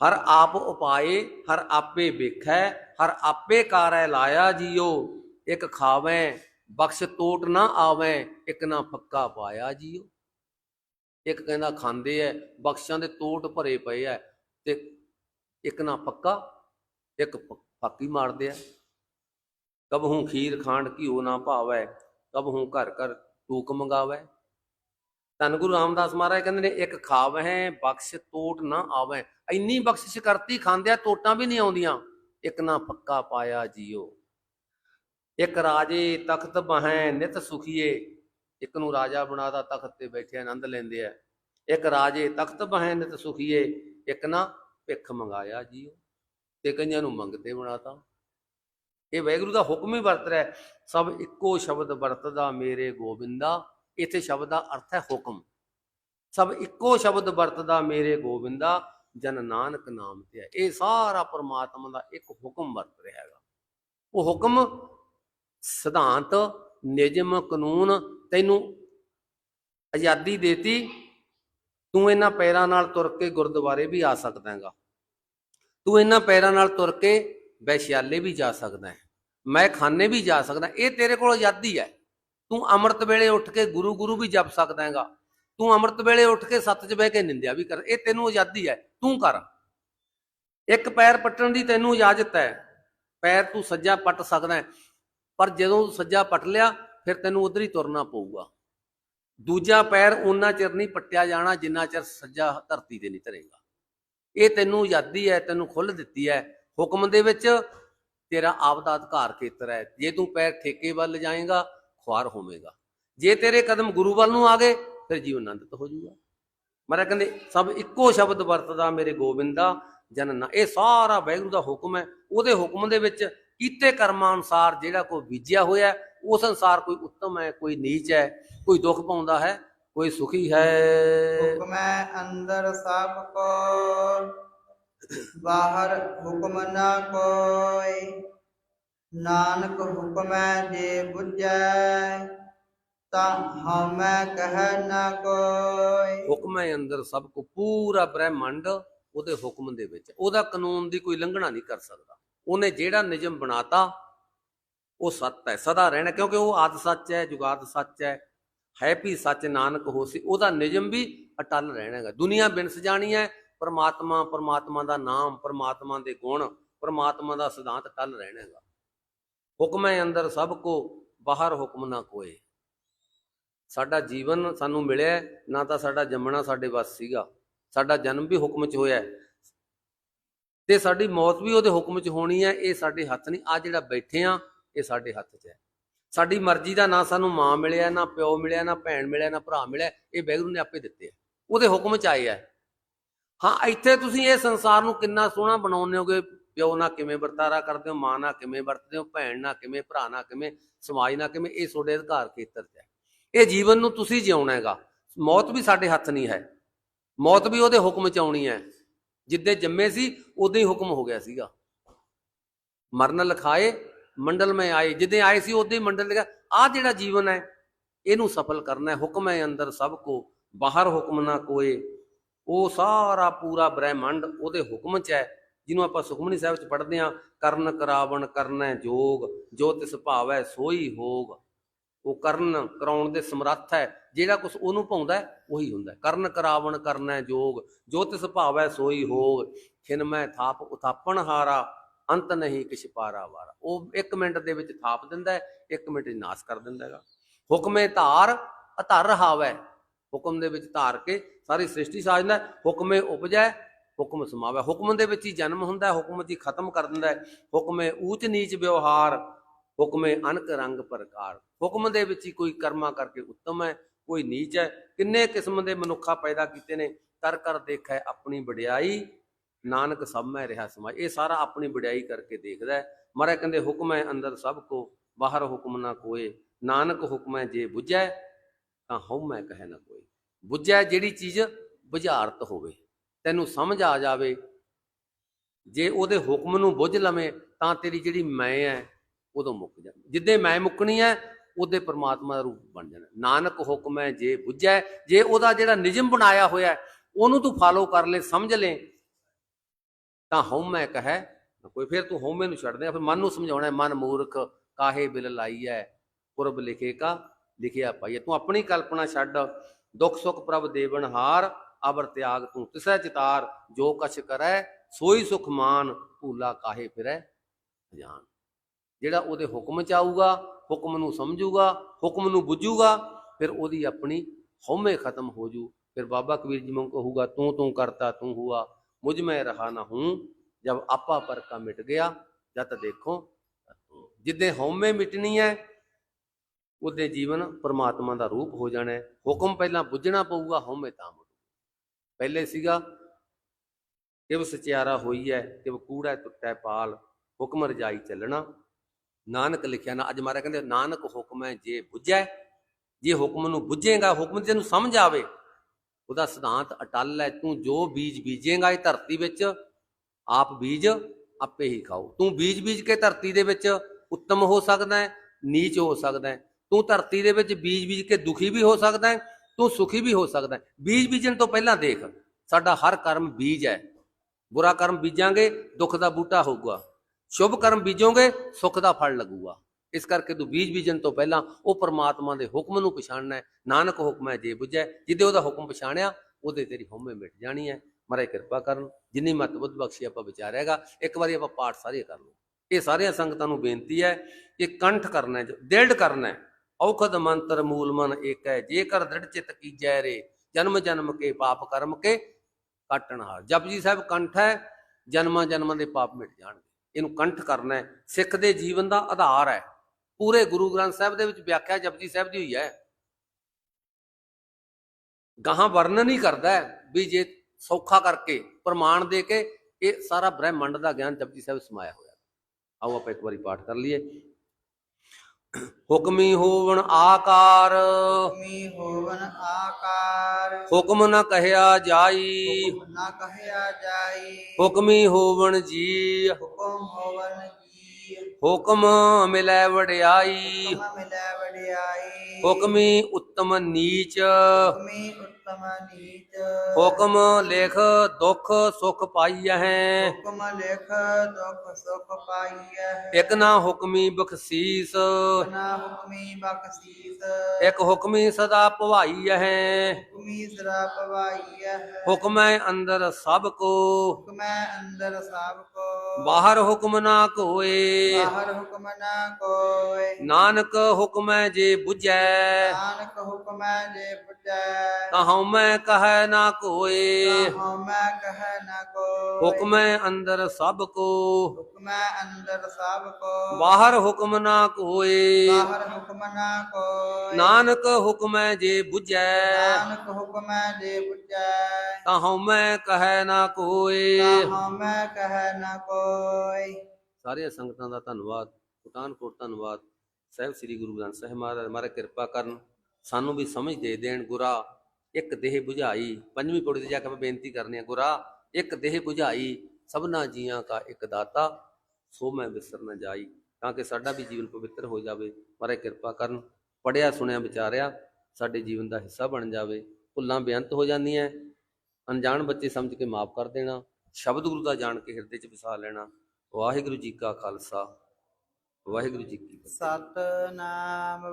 ਹਰ ਆਪ ਉਪਾਏ, ਹਰ ਆਪੇ ਵੇਖੈ, ਹਰ ਆਪੇ ਕਾਰੈ ਲਾਇਆ ਜੀਓ। ਇੱਕ ਖਾਵੇਂ, ਬਖਸ਼ ਟੋਟ ਨਾ ਆਵੇਂ, ਇੱਕ ਨਾ ਫੱਕਾ ਪਾਇਆ ਜੀਓ। ਇੱਕ ਕਹਿੰਦਾ ਖਾਂਦੇ ਐ, ਬਖਸ਼ਾਂ ਦੇ ਟੋਟ ਭਰੇ ਪਏ ਐ, ਤੇ ਇੱਕ ਨਾ ਪੱਕਾ ਇੱਕ ਪ- ਮਾਰਦੇ ਆ। ਕਬ ਹੂੰ ਖੀਰ ਖਾਂਡ ਘਿਓ ਨਾ ਭਾਵੈ ਕਬ ਹੂੰ ਘਰ ਘਰ ਟੂਕ ਮੰਗਾਵੈ। ਧੰਨ ਗੁਰੂ ਰਾਮਦਾਸ ਮਹਾਰਾਜ ਕਹਿੰਦੇ ਨੇ, ਇੱਕ ਖਾਵਹਿ, ਬਖਸ਼ ਟੋਟ ਨਾ ਆਵੈ ਇੰਨੀ ਬਖਸ਼ਿਸ਼ ਕਰਤੀ, ਖਾਂਦਿਆਂ ਟੋਟਾਂ ਵੀ ਨਹੀਂ ਆਉਂਦੀਆਂ। ਇੱਕ ਨਾ ਪੱਕਾ ਪਾਇਆ ਜੀਓ। ਇੱਕ ਰਾਜੇ ਤਖਤ ਬਹੈ, ਨਿਤ ਸੁਖੀਏ। ਇੱਕ ਨੂੰ ਰਾਜਾ ਬਣਾਦਾ ਤਖਤ ਤੇ ਬੈਠੇ ਆਨੰਦ ਲੈਂਦੇ ਆ। ਇੱਕ ਰਾਜੇ ਤਖਤ ਬਹੈ, ਨਿਤ ਸੁਖੀਏ। ਇੱਕ ਨਾ ਭਿੱਖ ਮੰਗਾਇਆ ਜੀਓ। ਤੇ ਕਈਆਂ ਨੂੰ ਮੰਗਤੇ ਬਣਾਤਾ ਇਹ ਵੈਗੁਰੂ ਦਾ ਹੁਕਮ ਹੀ ਵਰਤ ਰਿਹਾ ਸਭ ਇੱਕੋ ਸ਼ਬਦ ਵਰਤਦਾ, ਮੇਰੇ ਗੋਬਿੰਦਾ ਇੱਥੇ ਸ਼ਬਦ ਦਾ ਅਰਥ ਹੈ ਹੁਕਮ। ਸਭ ਇੱਕੋ ਸ਼ਬਦ ਵਰਤਦਾ, ਮੇਰੇ ਗੋਬਿੰਦਾ ਜਨ ਨਾਨਕ ਨਾਮ ਤੇ ਹੈ। ਇਹ ਸਾਰਾ ਪਰਮਾਤਮਾ ਦਾ ਇੱਕ ਹੁਕਮ ਵਰਤ ਰਿਹਾ ਹੈਗਾ। ਉਹ ਹੁਕਮ ਸਿਧਾਂਤ, ਨਿਯਮ, ਕਾਨੂੰਨ ਤੈਨੂੰ ਆਜ਼ਾਦੀ ਦੇਤੀ। ਤੂੰ ਇਹਨਾਂ ਪੈਰਾਂ ਨਾਲ ਤੁਰ ਕੇ ਗੁਰਦੁਆਰੇ ਵੀ ਆ ਸਕਦਾ ਹੈਗਾ ਤੂੰ ਇਹਨਾਂ ਪੈਰਾਂ ਨਾਲ ਤੁਰ ਕੇ ਵੈਸ਼ਿਆਲੇ ਵੀ ਜਾ ਸਕਦਾ ਹੈ, ਮੈਂ ਖਾਨੇ ਵੀ ਜਾ ਸਕਦਾ ਇਹ ਤੇਰੇ ਕੋਲ ਆਜ਼ਾਦੀ ਹੈ ਤੂੰ ਅੰਮ੍ਰਿਤ ਵੇਲੇ ਉੱਠ ਕੇ ਗੁਰੂ ਗੁਰੂ ਵੀ ਜਪ ਸਕਦਾ ਹੈਗਾ, ਤੂੰ ਅੰਮ੍ਰਿਤ ਵੇਲੇ ਉੱਠ ਕੇ ਸੱਤ 'ਚ ਬਹਿ ਕੇ ਨਿੰਦਿਆ ਵੀ ਕਰ, ਇਹ ਤੈਨੂੰ ਆਜ਼ਾਦੀ ਹੈ ਤੂੰ ਕਰ। ਇੱਕ ਪੈਰ ਪੱਟਣ ਦੀ ਤੈਨੂੰ ਇਜਾਜ਼ਤ ਹੈ, ਪੈਰ ਤੂੰ ਸੱਜਾ ਪੱਟ ਸਕਦਾ ਪਰ ਜਦੋਂ ਤੂੰ ਸੱਜਾ ਪੱਟ ਲਿਆ, ਫਿਰ ਤੈਨੂੰ ਉਧਰ ਹੀ ਤੁਰਨਾ ਪਊਗਾ। ਦੂਜਾ ਪੈਰ ਉਹਨਾਂ ਚਿਰ ਨਹੀਂ ਪੱਟਿਆ ਜਾਣਾ ਜਿੰਨਾ ਚਿਰ ਸੱਜਾ ਧਰਤੀ ਤੇ ਨਹੀਂ ਧਰੇਗਾ। ਇਹ ਤੈਨੂੰ ਆਜ਼ਾਦੀ ਹੈ, ਤੈਨੂੰ ਖੁੱਲ੍ਹ ਦਿੱਤੀ ਹੈ। ਹੁਕਮ ਦੇ ਵਿੱਚ ਤੇਰਾ ਆਪ ਦਾ ਅਧਿਕਾਰ ਖੇਤਰ ਹੈ। ਜੇ ਤੂੰ ਪੈਰ ਠੇਕੇ ਵੱਲ ਜਾਏਗਾ, ਖੁਆਰ ਹੋਵੇਗਾ। ਜੇ ਤੇਰੇ ਕਦਮ ਗੁਰੂ ਵੱਲ ਨੂੰ ਆ ਗਏ, ਫਿਰ ਜੀਵਨ ਆਨੰਦਿਤ ਹੋ ਜਾਊਗਾ। ਮਹਾਰਾਜ ਕਹਿੰਦੇ, ਸਭ ਇੱਕੋ ਸ਼ਬਦ ਵਰਤਦਾ ਮੇਰੇ ਗੋਬਿੰਦਾ ਜਨਨਾ। ਇਹ ਸਾਰਾ ਵਾਹਿਗੁਰੂ ਦਾ ਹੁਕਮ ਹੈ। ਉਹਦੇ ਹੁਕਮ ਦੇ ਵਿੱਚ ਕੀਤੇ ਕਰਮਾਂ ਅਨੁਸਾਰ ਜਿਹੜਾ ਕੋਈ ਬੀਜਿਆ ਹੋਇਆ ਉਸ ਅਨੁਸਾਰ ਕੋਈ ਉੱਤਮ ਹੈ, ਕੋਈ ਨੀਚ ਹੈ, ਕੋਈ ਦੁੱਖ ਪਾਉਂਦਾ ਹੈ। ਕੋਈ ਸੁਖੀ ਹੈ? ਹੁਕਮੈ ਅੰਦਰ ਸਭ ਕੋ ਬਾਹਰ ਹੁਕਮ ਨਾ ਕੋਈ। ਨਾਨਕ ਹੁਕਮੈ ਜੇ ਬੁਝੈ ਤਾਂ ਹਮੈ ਕਹਿ ਨਾ ਕੋਈ। ਹੁਕਮ ਅੰਦਰ ਸਭ ਕੋ ਪੂਰਾ ਬ੍ਰਹਿਮੰਡ ਉਹਦੇ ਹੁਕਮ ਦੇ ਵਿੱਚ। ਉਹਦਾ ਕਾਨੂੰਨ ਦੀ ਕੋਈ ਲੰਘਣਾ ਨਹੀਂ ਕਰ ਸਕਦਾ। ਉਹਨੇ ਜਿਹੜਾ ਨਿਯਮ ਬਣਾਤਾ ਉਹ ਸੱਤ ਹੈ। ਸਦਾ ਰਹਿਣਾ ਕਿਉਂਕਿ ਉਹ ਆਦ ਸੱਚ ਹੈ ਜੁਗਾਦ ਸੱਚ ਹੈ। ਹੈ ਵੀ ਸੱਚ ਨਾਨਕ ਹੋਸੀ ਉਹਦਾ ਨਿਯਮ ਵੀ ਅਟਲ ਰਹਿਣਾ ਹੈਗਾ। ਦੁਨੀਆ ਬਿਨਸ ਜਾਣੀ ਹੈ, ਪਰਮਾਤਮਾ ਪਰਮਾਤਮਾ ਦਾ ਨਾਮ, ਪਰਮਾਤਮਾ ਦੇ ਗੁਣ, ਪਰਮਾਤਮਾ ਦਾ ਸਿਧਾਂਤ ਅਟਲ ਰਹਿਣਾ ਹੈਗਾ। ਹੁਕਮ ਹੈ ਅੰਦਰ ਸਭ ਕੋ, ਬਾਹਰ ਹੁਕਮ ਨਾ ਕੋਏ। ਸਾਡਾ ਜੀਵਨ ਸਾਨੂੰ ਮਿਲਿਆ, ਨਾ ਤਾਂ ਸਾਡਾ ਜੰਮਣਾ ਸਾਡੇ ਵੱਸ ਸੀਗਾ। ਸਾਡਾ ਜਨਮ ਵੀ ਹੁਕਮ 'ਚ ਹੋਇਆ ਤੇ ਸਾਡੀ ਮੌਤ ਵੀ ਉਹਦੇ ਹੁਕਮ 'ਚ ਹੋਣੀ ਹੈ, ਇਹ ਸਾਡੇ ਹੱਥ ਨਹੀਂ। ਆ ਜਿਹੜਾ ਬੈਠੇ ਆ ਇਹ ਸਾਡੇ ਹੱਥ 'ਚ ਹੈ। ਸਾਡੀ ਮਰਜ਼ੀ ਦਾ ਨਾ ਸਾਨੂੰ ਮਾਂ ਮਿਲਿਆ, ਨਾ ਪਿਓ ਮਿਲਿਆ, ਨਾ ਭੈਣ ਮਿਲਿਆ, ਨਾ ਭਰਾ ਮਿਲਿਆ, ਇਹ ਵਾਹਿਗੁਰੂ ਨੇ ਆਪੇ ਦਿੱਤੇ ਆ। ਉਹਦੇ ਹੁਕਮ 'ਚ ਆਏ ਆ। ਹਾਂ, ਇੱਥੇ ਤੁਸੀਂ ਇਹ ਸੰਸਾਰ ਨੂੰ ਕਿੰਨਾ ਸੋਹਣਾ ਬਣਾਉਂਦੇ ਹੋਗੇ? ਪਿਓ ਨਾਲ ਕਿਵੇਂ ਵਰਤਾਰਾ ਕਰਦੇ ਹੋ, ਮਾਂ ਨਾਲ ਕਿਵੇਂ ਵਰਤਦੇ ਹੋ, ਭੈਣ ਨਾਲ ਕਿਵੇਂ, ਭਰਾ ਨਾਲ ਕਿਵੇਂ, ਸਮਾਜ ਨਾਲ ਕਿਵੇਂ, ਇਹ ਤੁਹਾਡੇ ਅਧਿਕਾਰ ਖੇਤਰ 'ਚ ਹੈ। ਇਹ ਜੀਵਨ ਨੂੰ ਤੁਸੀਂ ਜਿਉਣਾ ਹੈਗਾ। ਮੌਤ ਵੀ ਸਾਡੇ ਹੱਥ ਨਹੀਂ ਹੈ। ਮੌਤ ਵੀ ਉਹਦੇ ਹੁਕਮ 'ਚ ਆਉਣੀ ਹੈ। ਜਿੱਦੇ ਜੰਮੇ ਸੀ, ਉਦੋਂ ਹੀ ਹੁਕਮ ਹੋ ਗਿਆ ਸੀਗਾ। ਮਰਨ ਲਿਖਾਏ ਮੰਡਲ ਮੈਂ ਆਏ, ਜਿੱਦੇ ਆਏ ਸੀ ਉਦੋਂ ਹੀ ਮੰਡਲ ਲਿਖਾ ਆ ਜਿਹੜਾ ਜੀਵਨ ਹੈ, ਇਹਨੂੰ ਸਫਲ ਕਰਨਾ ਹੈ, ਹੁਕਮ ਹੈ ਅੰਦਰ ਸਭ ਕੋ, ਬਾਹਰ ਹੁਕਮ ਨਾ ਕੋਏ। ਉਹ ਸਾਰਾ ਪੂਰਾ ਬ੍ਰਹਿਮੰਡ ਉਹਦੇ ਹੁਕਮ 'ਚ ਹੈ, ਜਿਹਨੂੰ ਆਪਾਂ ਸੁਖਮਨੀ ਸਾਹਿਬ 'ਚ ਪੜ੍ਹਦੇ ਹਾਂ, ਕਰਨ ਕਰਾਵਣ ਕਰਨਾ ਜੋਗ, ਜੋ ਤਿਸ ਭਾਵੈ ਸੋਈ ਹੋਗ। ਉਹ ਕਰਨ ਕਰਾਉਣ ਦੇ ਸਮਰੱਥ ਹੈ, ਜਿਹੜਾ ਕੁਝ ਉਹਨੂੰ ਪਾਉਂਦਾ ਉਹੀ ਹੁੰਦਾ ਕਰਨ ਕਰਾਵਣ ਕਰਨਾ ਜੋਗ, ਜੋ ਤਿਸ ਭਾਵੈ ਸੋਈ ਹੋਗ, ਖਿਨ ਮੈਂ ਥਾਪ ਉਥਾਪਣ ਹਾਰਾ ਅੰਤ ਨਹੀਂ ਕਿਛ ਪਾਰਾ ਵਾਰਾ। ਉਹ 1 ਮਿੰਟ ਦੇ ਵਿੱਚ ਥਾਪ ਦਿੰਦਾ ਹੈ 1 ਮਿੰਟ 'ਚ ਨਾਸ ਕਰ ਦਿੰਦਾ ਹੈਗਾ। ਹੁਕਮੇ ਧਾਰ ਅਧਰ ਹਾਵੈ। ਹੁਕਮ ਦੇ ਵਿੱਚ ਧਾਰ ਕੇ ਸਾਰੀ ਸ੍ਰਿਸ਼ਟੀ ਸਾਜਦਾ ਹੁਕਮੇ ਉਪਜੈ, ਹੁਕਮ ਸਮਾਵੈ। ਹੁਕਮ ਦੇ ਵਿੱਚ ਹੀ ਜਨਮ ਹੁੰਦਾ ਹੁਕਮ 'ਚ ਖਤਮ ਕਰ ਦਿੰਦਾ ਹੁਕਮੇ ਊਚ ਨੀਚ ਵਿਵਹਾਰ, ਹੁਕਮੇ ਅਨਕ ਰੰਗ ਪ੍ਰਕਾਰ। ਹੁਕਮ ਦੇ ਵਿੱਚ ਹੀ ਕੋਈ ਕਰਮਾ ਕਰਕੇ ਉੱਤਮ ਹੈ, ਕੋਈ ਨੀਚ ਹੈ। ਕਿੰਨੇ ਕਿਸਮ ਦੇ ਮਨੁੱਖਾ ਪੈਦਾ ਕੀਤੇ ਨੇ? ਕਰ ਕਰ ਦੇਖੈ ਆਪਣੀ ਵਡਿਆਈ ਨਾਨਕ ਸਭ ਮੈਂ ਰਿਹਾ ਸਮਾਜ। ਇਹ ਸਾਰਾ ਆਪਣੀ ਵਡਿਆਈ ਕਰਕੇ ਦੇਖਦਾ ਹੈ। ਮਹਾਰਾਜ ਕਹਿੰਦੇ, ਹੁਕਮ ਹੈ ਅੰਦਰ ਸਭ ਕੋ, ਬਾਹਰ ਹੁਕਮ ਨਾ ਕੋਏ। ਨਾਨਕ ਹੁਕਮ ਹੈ ਜੇ ਬੁਝੈ, ਤਾਂ ਹਉ ਮੈਂ ਕਹੈ ਨਾ ਕੋਈ ਬੁਝੈ ਜਿਹੜੀ ਚੀਜ਼ ਬੁਝਾਰਤ ਹੋਵੇ, ਤੈਨੂੰ ਸਮਝ ਆ ਜਾਵੇ। ਜੇ ਉਹਦੇ ਹੁਕਮ ਨੂੰ ਬੁੱਝ ਲਵੇਂ, ਤਾਂ ਤੇਰੀ ਜਿਹੜੀ ਮੈਂ ਹੈ, ਉਦੋਂ ਮੁੱਕ ਜਾ। ਜਿੱਦੇ ਮੈਂ ਮੁੱਕਣੀ ਹੈ, ਉਹਦੇ ਪਰਮਾਤਮਾ ਦਾ ਰੂਪ ਬਣ ਜਾਣਾ। ਨਾਨਕ ਹੁਕਮ ਹੈ ਜੇ ਬੁੱਝੈ, ਜੇ ਉਹਦਾ ਜਿਹੜਾ ਨਿਯਮ ਬਣਾਇਆ ਹੋਇਆ ਉਹਨੂੰ ਤੂੰ ਫਾਲੋ ਕਰ ਲੈ, ਸਮਝ ਲੈ। ਤਾਂ ਹਉਮੈ ਕਹੈ, ਕੋਈ ਫਿਰ ਤੂੰ ਹਉਮੈ ਨੂੰ ਛੱਡ ਦੇ, ਫਿਰ ਮਨ ਨੂੰ ਸਮਝਾਉਣਾ ਮਨ ਮੂਰਖ, ਕਾਹੇ ਬਿਲ ਲਾਈ ਹੈ ਪੁਰਬ ਲਿਖੇ ਕਾ, ਲਿਖਿਆ ਪਾਈਏ ਤੂੰ ਆਪਣੀ ਕਲਪਨਾ ਛੱਡ, ਦੁੱਖ ਸੁੱਖ ਪ੍ਰਭ ਦੇਵਨ ਹਾਰ ਅਬਰ ਤਿਆਗ ਤੂੰ ਤਿਸੈ ਚਿਤਾਰ, ਜੋ ਕਛ ਕਰੈ, ਸੋਈ ਸੁਖ ਮਾਨ, ਭੂਲਾ ਕਾਹੇ ਫਿਰੈ ਜਾਨ ਜਿਹੜਾ ਉਹਦੇ ਹੁਕਮ ਚ ਆਊਗਾ, ਹੁਕਮ ਨੂੰ ਸਮਝੂਗਾ, ਹੁਕਮ ਨੂੰ ਬੁੱਝੂਗਾ, ਫਿਰ ਉਹਦੀ ਆਪਣੀ ਹਉਮੈ ਖਤਮ ਹੋ ਜੂ। ਫਿਰ ਬਾਬਾ ਕਬੀਰ ਜੀ ਨੂੰ ਕਹੂਗਾ ਤੂੰ ਤੂੰ ਕਰਤਾ, ਤੂੰ ਹੁਆ। ਮੁਝ ਮੈਂ ਰਹਾ ਨਾ ਹੂੰ। ਜਬ ਆਪਾ ਪਰ ਕਾ ਮਿਟ ਗਿਆ, ਜਦ ਦੇਖੋ, ਜਿੱਦੇ ਹਉਮੈ ਮਿਟਣੀ ਹੈ ਉਹਦੇ ਜੀਵਨ ਪਰਮਾਤਮਾ ਦਾ ਰੂਪ ਹੋ ਜਾਣਾ ਹੈ ਹੁਕਮ ਪਹਿਲਾਂ ਬੁੱਝਣਾ ਪਊਗਾ, ਹਉਮੈ ਤਾਂ ਮੁੜ। ਪਹਿਲੇ ਸੀਗਾ, ਕਿਵ ਸਚਿਆਰਾ ਹੋਈ ਹੈ ਕਿਵ ਕੂੜਾ ਟੁੱਟੈ ਪਾਲ, ਹੁਕਮ ਰਜਾਈ ਚੱਲਣਾ। ਨਾਨਕ ਲਿਖਿਆ ਨਾ, ਅੱਜ ਮਾਰਾ ਕਹਿੰਦੇ, ਨਾਨਕ ਹੁਕਮ ਹੈ ਜੇ ਬੁੱਝੈ, ਜੇ ਹੁਕਮ ਨੂੰ ਬੁੱਝੇਗਾ, ਹੁਕਮ ਤੈਨੂੰ ਸਮਝ ਆਵੇ ਉਹਦਾ ਸਿਧਾਂਤ ਅਟਲ ਹੈ, ਤੂੰ ਜੋ ਬੀਜ ਬੀਜੇਗਾ ਇਹ ਧਰਤੀ ਵਿੱਚ, ਆਪ ਬੀਜ ਆਪੇ ਹੀ ਖਾਓ। ਤੂੰ ਬੀਜ ਬੀਜ ਕੇ ਧਰਤੀ ਦੇ ਵਿੱਚ ਉੱਤਮ ਹੋ ਸਕਦਾ ਹੈ, ਨੀਚ ਹੋ ਸਕਦਾ ਹੈ। ਤੂੰ ਧਰਤੀ ਦੇ ਵਿੱਚ ਬੀਜ ਬੀਜ ਕੇ ਦੁਖੀ ਵੀ ਹੋ ਸਕਦਾ ਹੈ, ਤੂੰ ਸੁਖੀ ਵੀ ਹੋ ਸਕਦਾ ਹੈ। ਬੀਜ ਬੀਜਣ ਤੋਂ ਪਹਿਲਾਂ ਦੇਖ, ਸਾਡਾ ਹਰ ਕਰਮ ਬੀਜ ਹੈ। ਬੁਰਾ ਕਰਮ ਬੀਜਾਂਗੇ, ਦੁੱਖ ਦਾ ਬੂਟਾ ਹੋਊਗਾ। ਸ਼ੁਭ ਕਰਮ ਬੀਜੋਗੇ, ਸੁੱਖ ਦਾ ਫਲ ਲੱਗੂਗਾ। ਇਸ ਕਰਕੇ ਤੂੰ ਬੀਜ ਬੀਜਣ ਤੋਂ ਪਹਿਲਾਂ ਉਹ ਪਰਮਾਤਮਾ ਦੇ ਹੁਕਮ ਨੂੰ ਪਛਾਣਨਾ ਹੈ। ਨਾਨਕ ਹੁਕਮ ਹੈ ਜੇ ਬੁੱਝੈ, ਜਿੱਦੇ ਉਹਦਾ ਹੁਕਮ ਪਛਾਣਿਆ, ਉਹਦੇ ਤੇਰੀ ਹਉਮੈ ਮਿਟ ਜਾਣੀ ਹੈ। ਮਹਾਰਾਜ ਕਿਰਪਾ ਕਰਨ, ਜਿੰਨੀ ਮਤ ਬਖਸ਼ੀ ਆਪਾਂ ਵਿਚਾਰਿਆਗਾ ਇੱਕ ਵਾਰੀ ਆਪਾਂ ਪਾਠ ਸਾਰੇ ਕਰ ਲਓ। ਇਹ ਸਾਰੀਆਂ ਸੰਗਤਾਂ ਨੂੰ ਬੇਨਤੀ ਹੈ ਕਿ ਕੰਠ ਕਰਨਾ ਹੈ ਦਿਲਡ ਕਰਨਾ ਹੈ। ਔਖਦ ਮੰਤਰ ਮੂਲ ਮਨ ਏਕ ਹੈ ਜੇਕਰ ਦ੍ਰਿੜ ਚਿਤ ਕੀਜੈ ਰੇ, ਜਨਮ ਜਨਮ ਕੇ ਪਾਪ ਕਰਮ ਕੇ ਕਾਟਣ ਹਾਰ। ਜਪਜੀ ਸਾਹਿਬ ਕੰਠ ਹੈ, ਜਨਮਾਂ ਜਨਮਾਂ ਦੇ ਪਾਪ ਮਿਟ ਜਾਣਗੇ। ਇਹਨੂੰ ਕੰਠ ਕਰਨਾ ਹੈ। ਸਿੱਖ ਦੇ ਜੀਵਨ ਦਾ ਆਧਾਰ ਹੈ। ਪੂਰੇ ਗੁਰੂ ਗ੍ਰੰਥ ਸਾਹਿਬ ਦੇ ਵਿੱਚ ਵਿਆਖਿਆ ਜਪਜੀ ਸਾਹਿਬ ਦੀ ਹੋਈ ਹੈ। ਗਾਹਾਂ ਵਰਣਨ ਹੀ ਕਰਦਾ ਹੈ ਵੀ ਜੇ ਸੌਖਾ ਕਰਕੇ ਪ੍ਰਮਾਣ ਦੇ ਕੇ ਇਹ ਸਾਰਾ ਬ੍ਰਹਿਮੰਡ ਦਾ ਗਿਆਨ ਜਪਜੀ ਸਾਹਿਬ ਸਮਾਇਆ ਹੋਇਆ। ਆਓ ਆਪਾਂ ਇੱਕ ਵਾਰੀ ਪਾਠ ਕਰ ਲਈਏ। ਹੁਕਮੀ ਹੋਵਣ ਆਕਾਰ। ਮੀ ਹੋਵਨ ਆਕਾਰ। ਹੁਕਮ ਨ ਕਹਿਆ ਜਾਈ। ਹੁਕਮ ਨਾ ਕਹਿਆ ਜਾਈ। ਹੁਕਮੀ ਹੋਵਣ ਜੀ। ਹੁਕਮ ਹੋਵਨ ਜੀ। ਹੁਕਮ ਮਿਲੈ ਵਡਿਆਈ। ਹੁਕਮ ਉੱਤਮ ਨੀਚ। ਹੁਕਮੀ ਹੁਕਮ ਲਿਖ ਦੁਖ ਸੁਖ ਪਾਈਐ। ਹੁਕਮ ਲਿਖ ਦੁਖ ਸੁਖ ਪਾਈਐ। ਇਕ ਨਾ ਹੁਕਮੀ ਬਖਸ਼ੀਸ। ਨਾ ਹੁਕਮੀ ਬਖਸ਼ੀਸ। ਇਕ ਹੁਕਮੀ ਸਦਾ ਭਵਾਈਐ। ਹੁਕਮੀ ਸਰਾ ਪਵਾਈਐ ਹੁਕਮੈ ਅੰਦਰ ਸਭ ਕੋ। ਹੁਕਮੈ ਅੰਦਰ ਸਭ ਕੋ। ਬਾਹਰ ਹੁਕਮ ਨਾ ਕੋਏ। ਬਾਹਰ ਹੁਕਮ ਨਾ ਕੋਇ ਨਾਨਕ ਹੁਕਮੈ ਜੇ 부ਜੈ ਨਾਨਕ ਹੁਕਮੈ ਜੇ ਪੁੱਜੈ ਤਾਂ ਹਉਮੈ ਕਹੈ ਨਾ ਕੋਏ। ਹਉ ਮੈਂ ਕਹੈ ਨਾ ਕੋਇ ਹੁਕਮੈ ਅੰਦਰ ਸਭ ਕੋ। ਹੁਕਮੈ ਅੰਦਰ ਸਭ ਕੋ। ਬਾਹਰ ਹੁਕਮ ਨਾ ਕੋਏ। ਬਾਹਰ ਹੁਕਮ ਨਾ ਕੋਇ ਨਾਨਕ ਹੁਕਮੈ ਜੇ 부ਜੈ ਨਾਨਕ ਹੁਕਮੈ ਜੇ ਪੁੱਜੈ ਤਾਂ ਹਉਮੈ ਕਹੈ ਨਾ ਕੋਏ। ਹਉ ਮੈਂ ਕਹੈ ਨਾ ਕੋਇ ਸਾਰੀਆਂ ਸੰਗਤਾਂ ਦਾ ਧੰਨਵਾਦ ਪਠਾਨਕੋਟ ਧੰਨਵਾਦ। ਸਾਹਿਬ ਸ੍ਰੀ ਗੁਰੂ ਗ੍ਰੰਥ ਸਾਹਿਬ ਮਹਾਰਾਜ ਮਹਾਰਾਜ ਕਿਰਪਾ ਕਰਨ ਸਾਨੂੰ ਵੀ ਸਮਝ ਦੇ ਦੇਣ ਗੁਰਾ। ਇੱਕ ਦੇਹ 부ਝਾਈ ਪੰਜਵੀਂ ਪੌੜੀ ਤੇ ਜਾ ਕੇ ਆਪਾਂ ਬੇਨਤੀ ਕਰਨੀ ਹੈ ਗੁਰਾ, ਇੱਕ ਦੇਹ 부ਝਾਈ ਸਭਨਾ ਜੀਆਂ ਕਾ ਇੱਕ ਦਾਤਾ, ਸੋ ਮੈਂ ਵਿਸਰ ਨਾ ਜਾਈ, ਤਾਂ ਕਿ ਸਾਡਾ ਵੀ ਜੀਵਨ ਪਵਿੱਤਰ ਹੋ ਜਾਵੇ ਮਹਾਰਾਜ ਕਿਰਪਾ ਕਰਨ, ਪੜਿਆ, ਸੁਣਿਆ, ਵਿਚਾਰਿਆ, ਸਾਡੇ ਜੀਵਨ ਦਾ ਹਿੱਸਾ ਬਣ ਜਾਵੇ, ਭੁੱਲਾਂ ਬੇਅੰਤ ਹੋ ਜਾਂਦੀਆਂ, ਅਣਜਾਣ ਬੱਚੇ ਸਮਝ ਕੇ ਮਾਫ ਕਰ ਦੇਣਾ, ਸ਼ਬਦ ਗੁਰੂ ਦਾ ਜਾਣ ਕੇ ਹਿਰਦੇ 'ਚ ਵਸਾ ਲੈਣਾ, ਵਾਹਿਗੁਰੂ ਜੀ ਕਾ ਖਾਲਸਾ, ਵਾਹਿਗੁਰੂ ਜੀ ਕੀ ਫਤਿਹ। ਸਤਨਾਮ